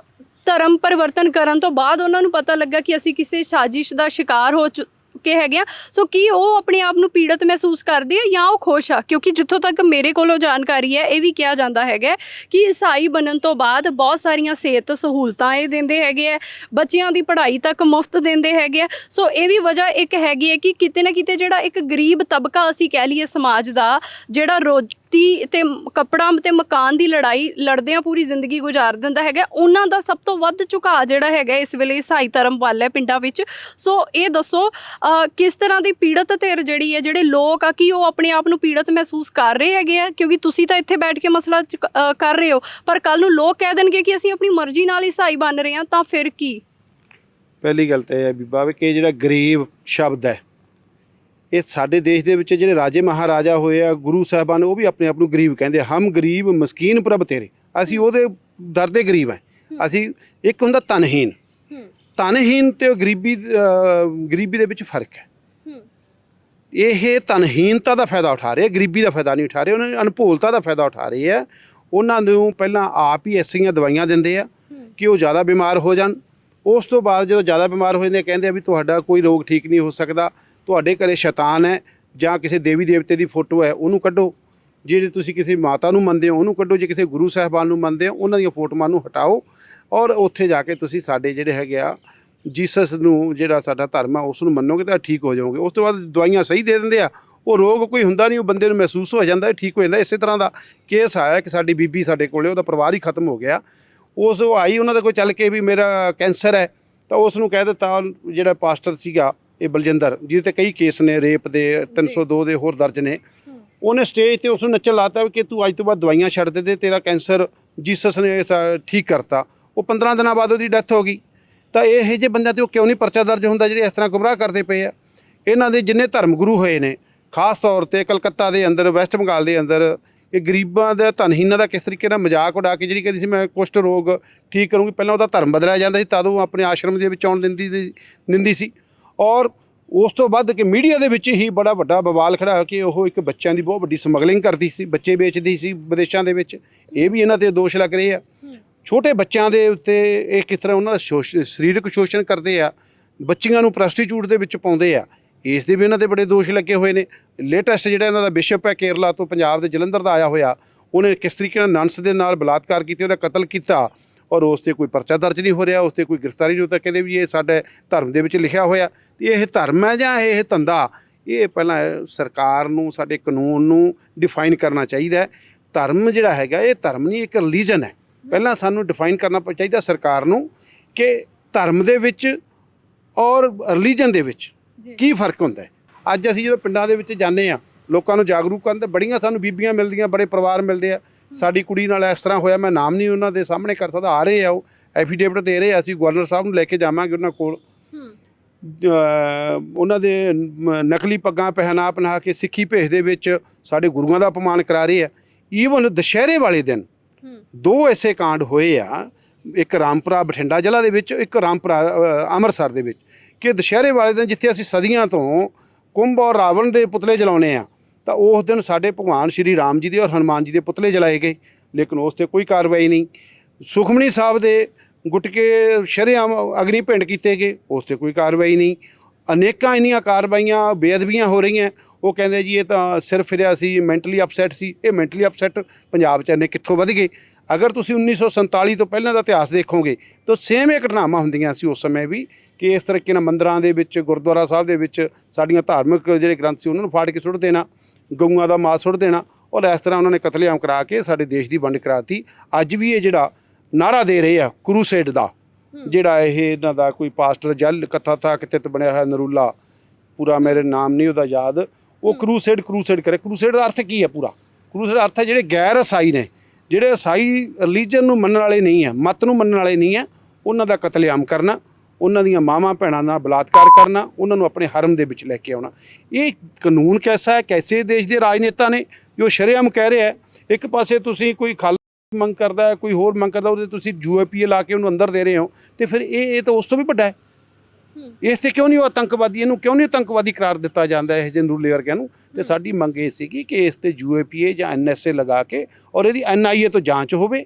ਧਰਮ ਪਰਿਵਰਤਨ ਕਰਨ ਤੋਂ ਬਾਅਦ ਉਹਨਾਂ ਨੂੰ ਪਤਾ ਲੱਗਾ ਕਿ ਅਸੀਂ ਕਿਸੇ ਸਾਜ਼ਿਸ਼ ਦਾ ਸ਼ਿਕਾਰ ਹੋ ਚੁ ਚੁੱਕੇ ਹੈਗੇ ਆ। ਸੋ ਕੀ ਉਹ ਆਪਣੇ ਆਪ ਨੂੰ ਪੀੜਤ ਮਹਿਸੂਸ ਕਰਦੇ ਆ ਜਾਂ ਉਹ ਖੁਸ਼ ਆ? ਕਿਉਂਕਿ ਜਿੱਥੋਂ ਤੱਕ ਮੇਰੇ ਕੋਲੋਂ ਜਾਣਕਾਰੀ ਹੈ, ਇਹ ਵੀ ਕਿਹਾ ਜਾਂਦਾ ਹੈਗਾ ਕਿ ਈਸਾਈ ਬਣਨ ਤੋਂ ਬਾਅਦ ਬਹੁਤ ਸਾਰੀਆਂ ਸਿਹਤ ਸਹੂਲਤਾਂ ਇਹ ਦਿੰਦੇ ਹੈਗੇ ਆ। ਬੱਚਿਆਂ ਦੀ ਪੜ੍ਹਾਈ ਤੱਕ ਮੁਫਤ ਦਿੰਦੇ ਹੈਗੇ ਆ। ਸੋ ਇਹ ਵੀ ਵਜ੍ਹਾ ਇੱਕ ਹੈਗੀ ਹੈ ਕਿ ਕਿਤੇ ਨਾ ਕਿਤੇ ਜਿਹੜਾ ਇੱਕ ਗਰੀਬ ਤਬਕਾ ਅਸੀਂ ਕਹਿ ਲਈਏ ਸਮਾਜ ਦਾ, ਜਿਹੜਾ ਰੋਟੀ ਤੇ ਮ- ਕੱਪੜਾ ਤੇ ਮਕਾਨ ਦੀ ਲੜਾਈ ਲੜਦਿਆਂ ਪੂਰੀ ਜ਼ਿੰਦਗੀ ਗੁਜ਼ਾਰ ਦਿੰਦਾ ਹੈਗਾ। ਉਹਨਾਂ ਦਾ ਸਭ ਤੋਂ ਵੱਧ ਝੁਕਾਅ ਜਿਹੜਾ ਹੈਗਾ ਇਸ ਵੇਲੇ ਈਸਾਈ ਧਰਮ ਵੱਲ ਹੈ ਪਿੰਡਾਂ ਵਿੱਚ। ਸੋ ਇਹ ਦੱਸੋ ਕਿਸ ਤਰ੍ਹਾਂ ਦੀ ਪੀੜਤ ਧਿਰ ਜਿਹੜੀ ਹੈ, ਜਿਹੜੇ ਲੋਕ ਆ, ਕਿ ਉਹ ਆਪਣੇ ਆਪ ਨੂੰ ਪੀੜਤ ਮਹਿਸੂਸ ਕਰ ਰਹੇ ਹੈਗੇ ਆ? ਕਿਉਂਕਿ ਤੁਸੀਂ ਤਾਂ ਇੱਥੇ ਬੈਠ ਕੇ ਮਸਲਾ ਕਰ ਰਹੇ ਹੋ। ਪਰ ਕੱਲ ਨੂੰ ਲੋਕ ਕਹਿ ਦੇਣਗੇ ਕਿ ਅਸੀਂ ਆਪਣੀ ਮਰਜ਼ੀ ਨਾਲ ਈਸਾਈ ਬਣ ਰਹੇ ਹਾਂ, ਤਾਂ ਫਿਰ ਕੀ? ਪਹਿਲੀ ਗੱਲ ਤਾਂ ਇਹ ਹੈ ਬੀਬਾ ਕਿ ਜਿਹੜਾ ਗਰੀਬ ਸ਼ਬਦ ਹੈ ਇਹ ਸਾਡੇ ਦੇਸ਼ ਦੇ ਵਿੱਚ ਜਿਹੜੇ ਰਾਜੇ ਮਹਾਰਾਜਾ ਹੋਏ ਆ ਗੁਰੂ ਸਾਹਿਬਾਨ ਉਹ ਵੀ ਆਪਣੇ ਆਪ ਨੂੰ ਗਰੀਬ ਕਹਿੰਦੇ ਆ। ਹਮ ਗਰੀਬ ਮਸਕੀਨ ਪ੍ਰਭ ਤੇਰੇ। ਅਸੀਂ ਉਹਦੇ ਦਰ ਦੇ ਗਰੀਬ ਹਾਂ। ਅਸੀਂ ਇੱਕ ਹੁੰਦਾ ਤਨਹੀਨ ਤਨਹੀਨ ਤੇ ਗਰੀਬੀ ਗਰੀਬੀ ਦੇ ਵਿੱਚ ਫ਼ਰਕ ਹੈ। ਇਹ ਤਨਹੀਨਤਾ ਦਾ ਫਾਇਦਾ ਉਠਾ ਰਹੇ ਆ ਗਰੀਬੀ ਦਾ ਫਾਇਦਾ ਨਹੀਂ ਉਠਾ ਰਹੇ। ਉਹਨਾਂ ਨੇ ਅਨਭੂਲਤਾ ਦਾ ਫਾਇਦਾ ਉਠਾ ਰਹੇ ਆ। ਉਹਨਾਂ ਨੂੰ ਪਹਿਲਾਂ ਆਪ ਹੀ ਐਸੀਆਂ ਦਵਾਈਆਂ ਦਿੰਦੇ ਆ ਕਿ ਉਹ ਜ਼ਿਆਦਾ ਬਿਮਾਰ ਹੋ ਜਾਣ। ਉਸ ਤੋਂ ਬਾਅਦ ਜਦੋਂ ਜ਼ਿਆਦਾ ਬਿਮਾਰ ਹੋ ਜਾਂਦੇ ਕਹਿੰਦੇ ਆ ਵੀ ਤੁਹਾਡਾ ਕੋਈ ਰੋਗ ਠੀਕ ਨਹੀਂ ਹੋ ਸਕਦਾ। ਤੁਹਾਡੇ ਘਰੇ ਸ਼ੈਤਾਨ ਹੈ ਜਾਂ ਕਿਸੇ ਦੇਵੀ ਦੇਵਤੇ ਦੀ ਫੋਟੋ ਹੈ, ਉਹਨੂੰ ਕੱਢੋ। ਜਿਹੜੇ ਤੁਸੀਂ ਕਿਸੇ ਮਾਤਾ ਨੂੰ ਮੰਨਦੇ ਹੋ, ਉਹਨੂੰ ਕੱਢੋ। ਜੇ ਕਿਸੇ ਗੁਰੂ ਸਾਹਿਬਾਨ ਨੂੰ ਮੰਨਦੇ ਹੋ, ਉਹਨਾਂ ਦੀਆਂ ਫੋਟੋਆਂ ਨੂੰ ਹਟਾਓ ਔਰ ਉੱਥੇ ਜਾ ਕੇ ਤੁਸੀਂ ਸਾਡੇ ਜਿਹੜੇ ਹੈਗੇ ਆ, ਜੀਸਸ ਨੂੰ ਜਿਹੜਾ ਸਾਡਾ ਧਰਮ ਆ, ਉਸ ਨੂੰ ਮੰਨੋਗੇ ਤਾਂ ਠੀਕ ਹੋ ਜਾਓਗੇ। ਉਸ ਤੋਂ ਬਾਅਦ ਦਵਾਈਆਂ ਸਹੀ ਦੇ ਦਿੰਦੇ ਆ। ਉਹ ਰੋਗ ਕੋਈ ਹੁੰਦਾ ਨਹੀਂ, ਉਹ ਬੰਦੇ ਨੂੰ ਮਹਿਸੂਸ ਹੋ ਜਾਂਦਾ ਠੀਕ ਹੋ ਜਾਂਦਾ, ਇਸੇ ਤਰ੍ਹਾਂ ਦਾ ਕੇਸ ਆਇਆ ਕਿ ਸਾਡੀ ਬੀਬੀ ਸਾਡੇ ਕੋਲੇ, ਉਹਦਾ ਪਰਿਵਾਰ ਹੀ ਖਤਮ ਹੋ ਗਿਆ। ਉਸ ਉਹ ਆਈ, ਉਹਨਾਂ ਦਾ ਕੋਈ ਚੱਲ ਕੇ ਵੀ ਮੇਰਾ ਕੈਂਸਰ ਹੈ, ਤਾਂ ਉਸ ਨੂੰ ਕਹਿ ਦਿੱਤਾ, ਜਿਹੜਾ ਪਾਸਟਰ ਸੀਗਾ ਇਹ ਬਲਜਿੰਦਰ, ਜਿਹਦੇ ਤੇ ਕਈ ਕੇਸ ਨੇ, ਰੇਪ ਦੇ 302 ਦੇ ਹੋਰ ਦਰਜ ਨੇ। ਉਹਨੇ ਸਟੇਜ ਤੇ ਉਸ ਨੂੰ ਨੱਚਣ ਲਾਤਾ ਕਿ ਤੂੰ ਅੱਜ ਤੋਂ ਬਾਅਦ ਦਵਾਈਆਂ ਛੱਡ ਦੇ, ਤੇ ਤੇਰਾ ਕੈਂਸਰ ਜੀਸਸ ਨੇ ਸਾ- ਠੀਕ ਕਰਤਾ। ਉਹ 15 ਦਿਨਾਂ ਬਾਅਦ ਉਹਦੀ ਡੈਥ ਹੋ ਗਈ। ਤਾਂ ਇਹ ਜਿਹੇ ਬੰਦਿਆਂ ਤੇ ਉਹ ਕਿਉਂ ਨਹੀਂ ਪਰਚਾ ਦਰਜ ਹੁੰਦਾ ਜਿਹੜੇ ਇਸ ਤਰ੍ਹਾਂ ਗੁੰਮਰਾਹ ਕਰਦੇ ਪਏ ਆ? ਇਹਨਾਂ ਦੇ ਜਿੰਨੇ ਧਰਮ ਗੁਰੂ ਹੋਏ ਨੇ, ਖਾਸ ਤੌਰ ਤੇ ਕਲਕੱਤਾ ਦੇ ਅੰਦਰ, ਵੈਸਟ ਬੰਗਾਲ ਦੇ ਅੰਦਰ ਇਹ ਗਰੀਬਾਂ ਦਾ ਧਨਹੀਨਾਂ ਦਾ ਕਿਸ ਤਰੀਕੇ ਨਾਲ ਮਜ਼ਾਕ ਉਡਾ ਕੇ ਜਿਹੜੀ ਕਹਿੰਦੀ ਸੀ ਮੈਂ ਕੁਸ਼ਟ ਰੋਗ ਠੀਕ ਕਰੂੰਗੀ, ਪਹਿਲਾਂ ਉਹਦਾ ਧਰਮ ਬਦਲਿਆ ਜਾਂਦਾ ਸੀ, ਤਦ ਉਹ ਆਪਣੇ ਆਸ਼ਰਮ ਦੇ ਵਿੱਚ ਆਉਣ ਦਿੰਦੀ ਸੀ- ਦਿੰਦੀ ਸੀ। ਔਰ ਉਸ ਤੋਂ ਵੱਧ ਕਿ ਮੀਡੀਆ ਦੇ ਵਿੱਚ ਹੀ ਬੜਾ ਵੱਡਾ ਬਵਾਲ ਖੜਾ ਹੋ ਕੇ ਉਹ ਇੱਕ ਬੱਚਿਆਂ ਦੀ ਬਹੁਤ ਵੱਡੀ ਸਮਗਲਿੰਗ ਕਰਦੀ ਸੀ ਬੱਚੇ ਵੇਚਦੀ ਸੀ ਵਿਦੇਸ਼ਾਂ ਦੇ ਵਿੱਚ। ਇਹ ਵੀ ਇਹਨਾਂ ਤੇ ਦੋਸ਼ ਲੱਗ ਰਹੇ ਆ। ਛੋਟੇ ਬੱਚਿਆਂ ਦੇ ਉੱਤੇ ਇਹ ਕਿਸ ਤਰ੍ਹਾਂ ਉਹਨਾਂ ਦਾ ਸਰੀਰਕ ਸ਼ੋਸ਼ਣ ਕਰਦੇ ਆ ਬੱਚੀਆਂ ਨੂੰ ਪ੍ਰਸਟੀਟਿਊਟ ਦੇ ਵਿੱਚ ਪਾਉਂਦੇ ਆ ਇਸ ਦੇ ਵੀ ਇਹਨਾਂ ਦੇ ਬੜੇ ਦੋਸ਼ ਲੱਗੇ ਹੋਏ ਨੇ। ਲੇਟੈਸਟ ਜਿਹੜਾ ਇਹਨਾਂ ਦਾ ਬਿਸ਼ਪ ਹੈ ਕੇਰਲਾ ਤੋਂ ਪੰਜਾਬ ਦੇ ਜਲੰਧਰ ਦਾ ਆਇਆ ਹੋਇਆ ਉਹਨੇ ਕਿਸ ਤਰੀਕੇ ਨਾਲ ਨੰਸ ਦੇ ਨਾਲ ਬਲਾਤਕਾਰ ਕੀਤੀ ਉਹਦਾ ਕਤਲ ਕੀਤਾ ਔਰ ਉਸ ਤੇ ਕੋਈ ਪਰਚਾ ਦਰਜ ਨਹੀਂ ਹੋ ਰਿਹਾ ਉਸ ਤੇ ਕੋਈ ਗ੍ਰਿਫਤਾਰੀ ਨਹੀਂ ਹੋ ਤਾਂ ਕਹਿੰਦੇ ਵੀ ਇਹ ਸਾਡੇ ਧਰਮ ਦੇ ਵਿੱਚ ਲਿਖਿਆ ਹੋਇਆ ਇਹ ਧਰਮ ਹੈ ਜਾਂ ਇਹ ਧੰਦਾ? ਇਹ ਪਹਿਲਾਂ ਸਰਕਾਰ ਨੂੰ ਸਾਡੇ ਕਾਨੂੰਨ ਨੂੰ ਡਿਫਾਈਨ ਕਰਨਾ ਚਾਹੀਦਾ ਧਰਮ ਜਿਹੜਾ ਹੈਗਾ ਇਹ ਧਰਮ ਨਹੀਂ ਇੱਕ ਰਿਲੀਜਨ ਹੈ। ਪਹਿਲਾਂ ਸਾਨੂੰ ਡਿਫਾਈਨ ਕਰਨਾ ਚਾਹੀਦਾ ਸਰਕਾਰ ਨੂੰ ਕਿ ਧਰਮ ਦੇ ਵਿੱਚ ਔਰ ਰਿਲੀਜਨ ਦੇ ਵਿੱਚ ਕੀ ਫ਼ਰਕ ਹੁੰਦਾ ਹੈ। ਅੱਜ ਅਸੀਂ ਜਦੋਂ ਪਿੰਡਾਂ ਦੇ ਵਿੱਚ ਜਾਂਦੇ ਆ ਲੋਕਾਂ ਨੂੰ ਜਾਗਰੂਕ ਕਰਨ ਤੇ ਬੜੀਆਂ ਸਾਨੂੰ ਬੀਬੀਆਂ ਮਿਲਦੀਆਂ ਬੜੇ ਪਰਿਵਾਰ ਮਿਲਦੇ ਆ। ਸਾਡੀ ਕੁੜੀ ਨਾਲ ਇਸ ਤਰ੍ਹਾਂ ਹੋਇਆ ਮੈਂ ਨਾਮ ਨਹੀਂ ਉਹਨਾਂ ਦੇ ਸਾਹਮਣੇ ਕਰ ਸਕਦਾ ਆ ਰਹੇ ਆ ਉਹ ਐਫੀਡੇਵਿਟ ਦੇ ਰਹੇ ਆ ਅਸੀਂ ਗਵਰਨਰ ਸਾਹਿਬ ਨੂੰ ਲੈ ਕੇ ਜਾਵਾਂਗੇ ਉਹਨਾਂ ਕੋਲ। ਉਹਨਾਂ ਦੇ ਨਕਲੀ ਪੱਗਾਂ ਪਹਿਨਾ ਪਹਿਨਾ ਕੇ ਸਿੱਖੀ ਭੇਸ ਦੇ ਵਿੱਚ ਸਾਡੇ ਗੁਰੂਆਂ ਦਾ ਅਪਮਾਨ ਕਰਾ ਰਹੇ ਆ। ਈਵਨ ਦੁਸ਼ਹਿਰੇ ਵਾਲੇ ਦਿਨ ਦੋ ਐਸੇ ਕਾਂਡ ਹੋਏ ਆ ਇੱਕ ਰਾਮਪੁਰਾ ਬਠਿੰਡਾ ਜ਼ਿਲ੍ਹਾ ਦੇ ਵਿੱਚ ਇੱਕ ਰਾਮਪੁਰਾ ਅੰਮ੍ਰਿਤਸਰ ਦੇ ਵਿੱਚ ਕਿ ਦੁਸ਼ਹਿਰੇ ਵਾਲੇ ਦਿਨ ਜਿੱਥੇ ਅਸੀਂ ਸਦੀਆਂ ਤੋਂ ਕੁੰਭ ਔਰ ਰਾਵਣ ਦੇ ਪੁਤਲੇ ਜਲਾਉਨੇ ਆ ਤਾਂ ਉਸ ਦਿਨ ਸਾਡੇ ਭਗਵਾਨ ਸ਼੍ਰੀ ਰਾਮ ਜੀ ਦੇ ਔਰ ਹਨੂਮਾਨ ਜੀ ਦੇ ਪੁਤਲੇ ਜਲਾਏ ਗਏ, ਲੇਕਿਨ ਉਸ ਤੇ ਕੋਈ ਕਾਰਵਾਈ ਨਹੀਂ। ਸੁਖਮਨੀ ਸਾਹਿਬ ਦੇ ਗੁਟਕੇ ਸ਼ਰੇਆਮ ਅਗਨੀ ਭੇਂਟ ਕੀਤੇ ਗਏ, ਉਸ ਤੇ ਕੋਈ ਕਾਰਵਾਈ ਨਹੀਂ। ਅਨੇਕਾਂ ਇੰਨੀਆਂ ਕਾਰਵਾਈਆਂ, ਬੇਅਦਬੀਆਂ ਹੋ ਰਹੀਆਂ, ਉਹ ਕਹਿੰਦੇ ਜੀ ਇਹ ਤਾਂ ਸਿਰਫ ਫਿਰਿਆ ਸੀ ਮੈਂਟਲੀ ਅਪਸੈਟ ਸੀ। ਇਹ ਮੈਂਟਲੀ ਅਪਸੈਟ ਪੰਜਾਬ 'ਚ ਇੰਨੇ ਕਿੱਥੋਂ ਵਧ ਗਏ? ਅਗਰ ਤੁਸੀਂ 1947 ਤੋਂ ਪਹਿਲਾਂ ਦਾ ਇਤਿਹਾਸ ਦੇਖੋਗੇ, ਤਾਂ ਸੇਮ ਇਹ ਘਟਨਾਵਾਂ ਹੁੰਦੀਆਂ ਸੀ ਉਸ ਸਮੇਂ ਵੀ, ਕਿ ਇਸ ਤਰੀਕੇ ਨਾਲ ਮੰਦਰਾਂ ਦੇ ਵਿੱਚ, ਗੁਰਦੁਆਰਾ ਸਾਹਿਬ ਦੇ ਵਿੱਚ ਸਾਡੀਆਂ ਧਾਰਮਿਕ ਜਿਹੜੇ ਗ੍ਰੰਥ ਸੀ, ਉਹਨਾਂ ਨੂੰ ਫਾੜ ਕੇ ਸੁੱਟ ਦੇਣਾ। ਗਊਆਂ ਦਾ ਮਾਸ ਸੁੱਟ ਦੇਣਾ। ਔਰ ਇਸ ਤਰ੍ਹਾਂ ਉਹਨਾਂ ਨੇ ਕਤਲੇਆਮ ਕਰਾ ਕੇ ਸਾਡੇ ਦੇਸ਼ ਦੀ ਵੰਡ ਕਰਾਤੀ। ਅੱਜ ਵੀ ਇਹ ਜਿਹੜਾ ਨਾਰਾ ਦੇ ਰਹੇ ਆ ਕਰੂਸੇਡ ਦਾ ਜਿਹੜਾ ਇਹ ਇਹਨਾਂ ਦਾ ਕੋਈ ਪਾਸਟਰ ਜਲ ਕਥਾ ਥਾ ਕਿਤੇ ਬਣਿਆ ਹੋਇਆ ਨਰੂਲਾ ਪੂਰਾ ਮੇਰੇ ਨਾਮ ਨਹੀਂ ਉਹਦਾ ਯਾਦ। ਉਹ ਕਰੂਸੇਡ ਕਰੂਸੇਡ ਕਰੇ। ਕਰੂਸੇਡ ਦਾ ਅਰਥ ਕੀ ਹੈ ਪੂਰਾ? ਕਰੂਸੇਡ ਦਾ ਅਰਥ ਹੈ ਜਿਹੜੇ ਗੈਰ ਈਸਾਈ ਨੇ ਜਿਹੜੇ ਈਸਾਈ ਰਿਲੀਜਨ ਨੂੰ ਮੰਨਣ ਵਾਲੇ ਨਹੀਂ ਆ ਮਤ ਨੂੰ ਮੰਨਣ ਵਾਲੇ ਨਹੀਂ ਆ ਉਹਨਾਂ ਦਾ ਕਤਲੇਆਮ ਕਰਨਾ। ਉਹਨਾਂ ਦੀਆਂ ਮਾਵਾਂ ਭੈਣਾਂ ਨਾਲ ਬਲਾਤਕਾਰ ਕਰਨਾ ਉਹਨਾਂ ਨੂੰ ਆਪਣੇ ਹਰਮ ਦੇ ਵਿੱਚ ਲੈ ਕੇ ਆਉਣਾ। ਇਹ ਕਾਨੂੰਨ ਕੈਸਾ ਹੈ? ਕੈਸੇ ਦੇਸ਼ ਦੇ ਰਾਜਨੇਤਾ ਨੇ? ਜੋ ਸ਼ਰੇਆਮ ਕਹਿ ਰਿਹਾ ਹੈ ਇੱਕ ਪਾਸੇ ਤੁਸੀਂ ਕੋਈ ਖਾਲ ਮੰਗ ਕਰਦਾ ਹੈ ਕੋਈ ਹੋਰ ਮੰਗ ਕਰਦਾ ਉਹਦੇ ਤੁਸੀਂ ਯੂਏਪੀਏ ਲਾ ਕੇ ਉਹਨੂੰ ਅੰਦਰ ਦੇ ਰਹੇ ਹੋ ਤੇ ਫਿਰ ਇਹ ਇਹ ਤਾਂ ਉਸ ਤੋਂ ਵੀ ਵੱਡਾ ਹੈ। ਇਸ ਤੇ ਕਿਉਂ ਨਹੀਂ ਉਹ ਆਤੰਕਵਾਦੀ ਇਹਨੂੰ ਕਿਉਂ ਨਹੀਂ ਆਤੰਕਵਾਦੀ ਕਰਾਰ ਦਿੱਤਾ ਜਾਂਦਾ ਇਹ ਜਿਹੇ ਨਰੂਲੇ ਵਰਗਿਆਂ ਨੂੰ? ਤੇ ਸਾਡੀ ਮੰਗ ਇਹ ਸੀਗੀ ਕਿ ਇਸ ਤੇ ਯੂਏਪੀਏ ਜਾਂ ਐਨਐਸਏ ਲਗਾ ਕੇ ਔਰ ਇਹਦੀ ਐਨਆਈਏ ਤੋਂ ਜਾਂਚ ਹੋਵੇ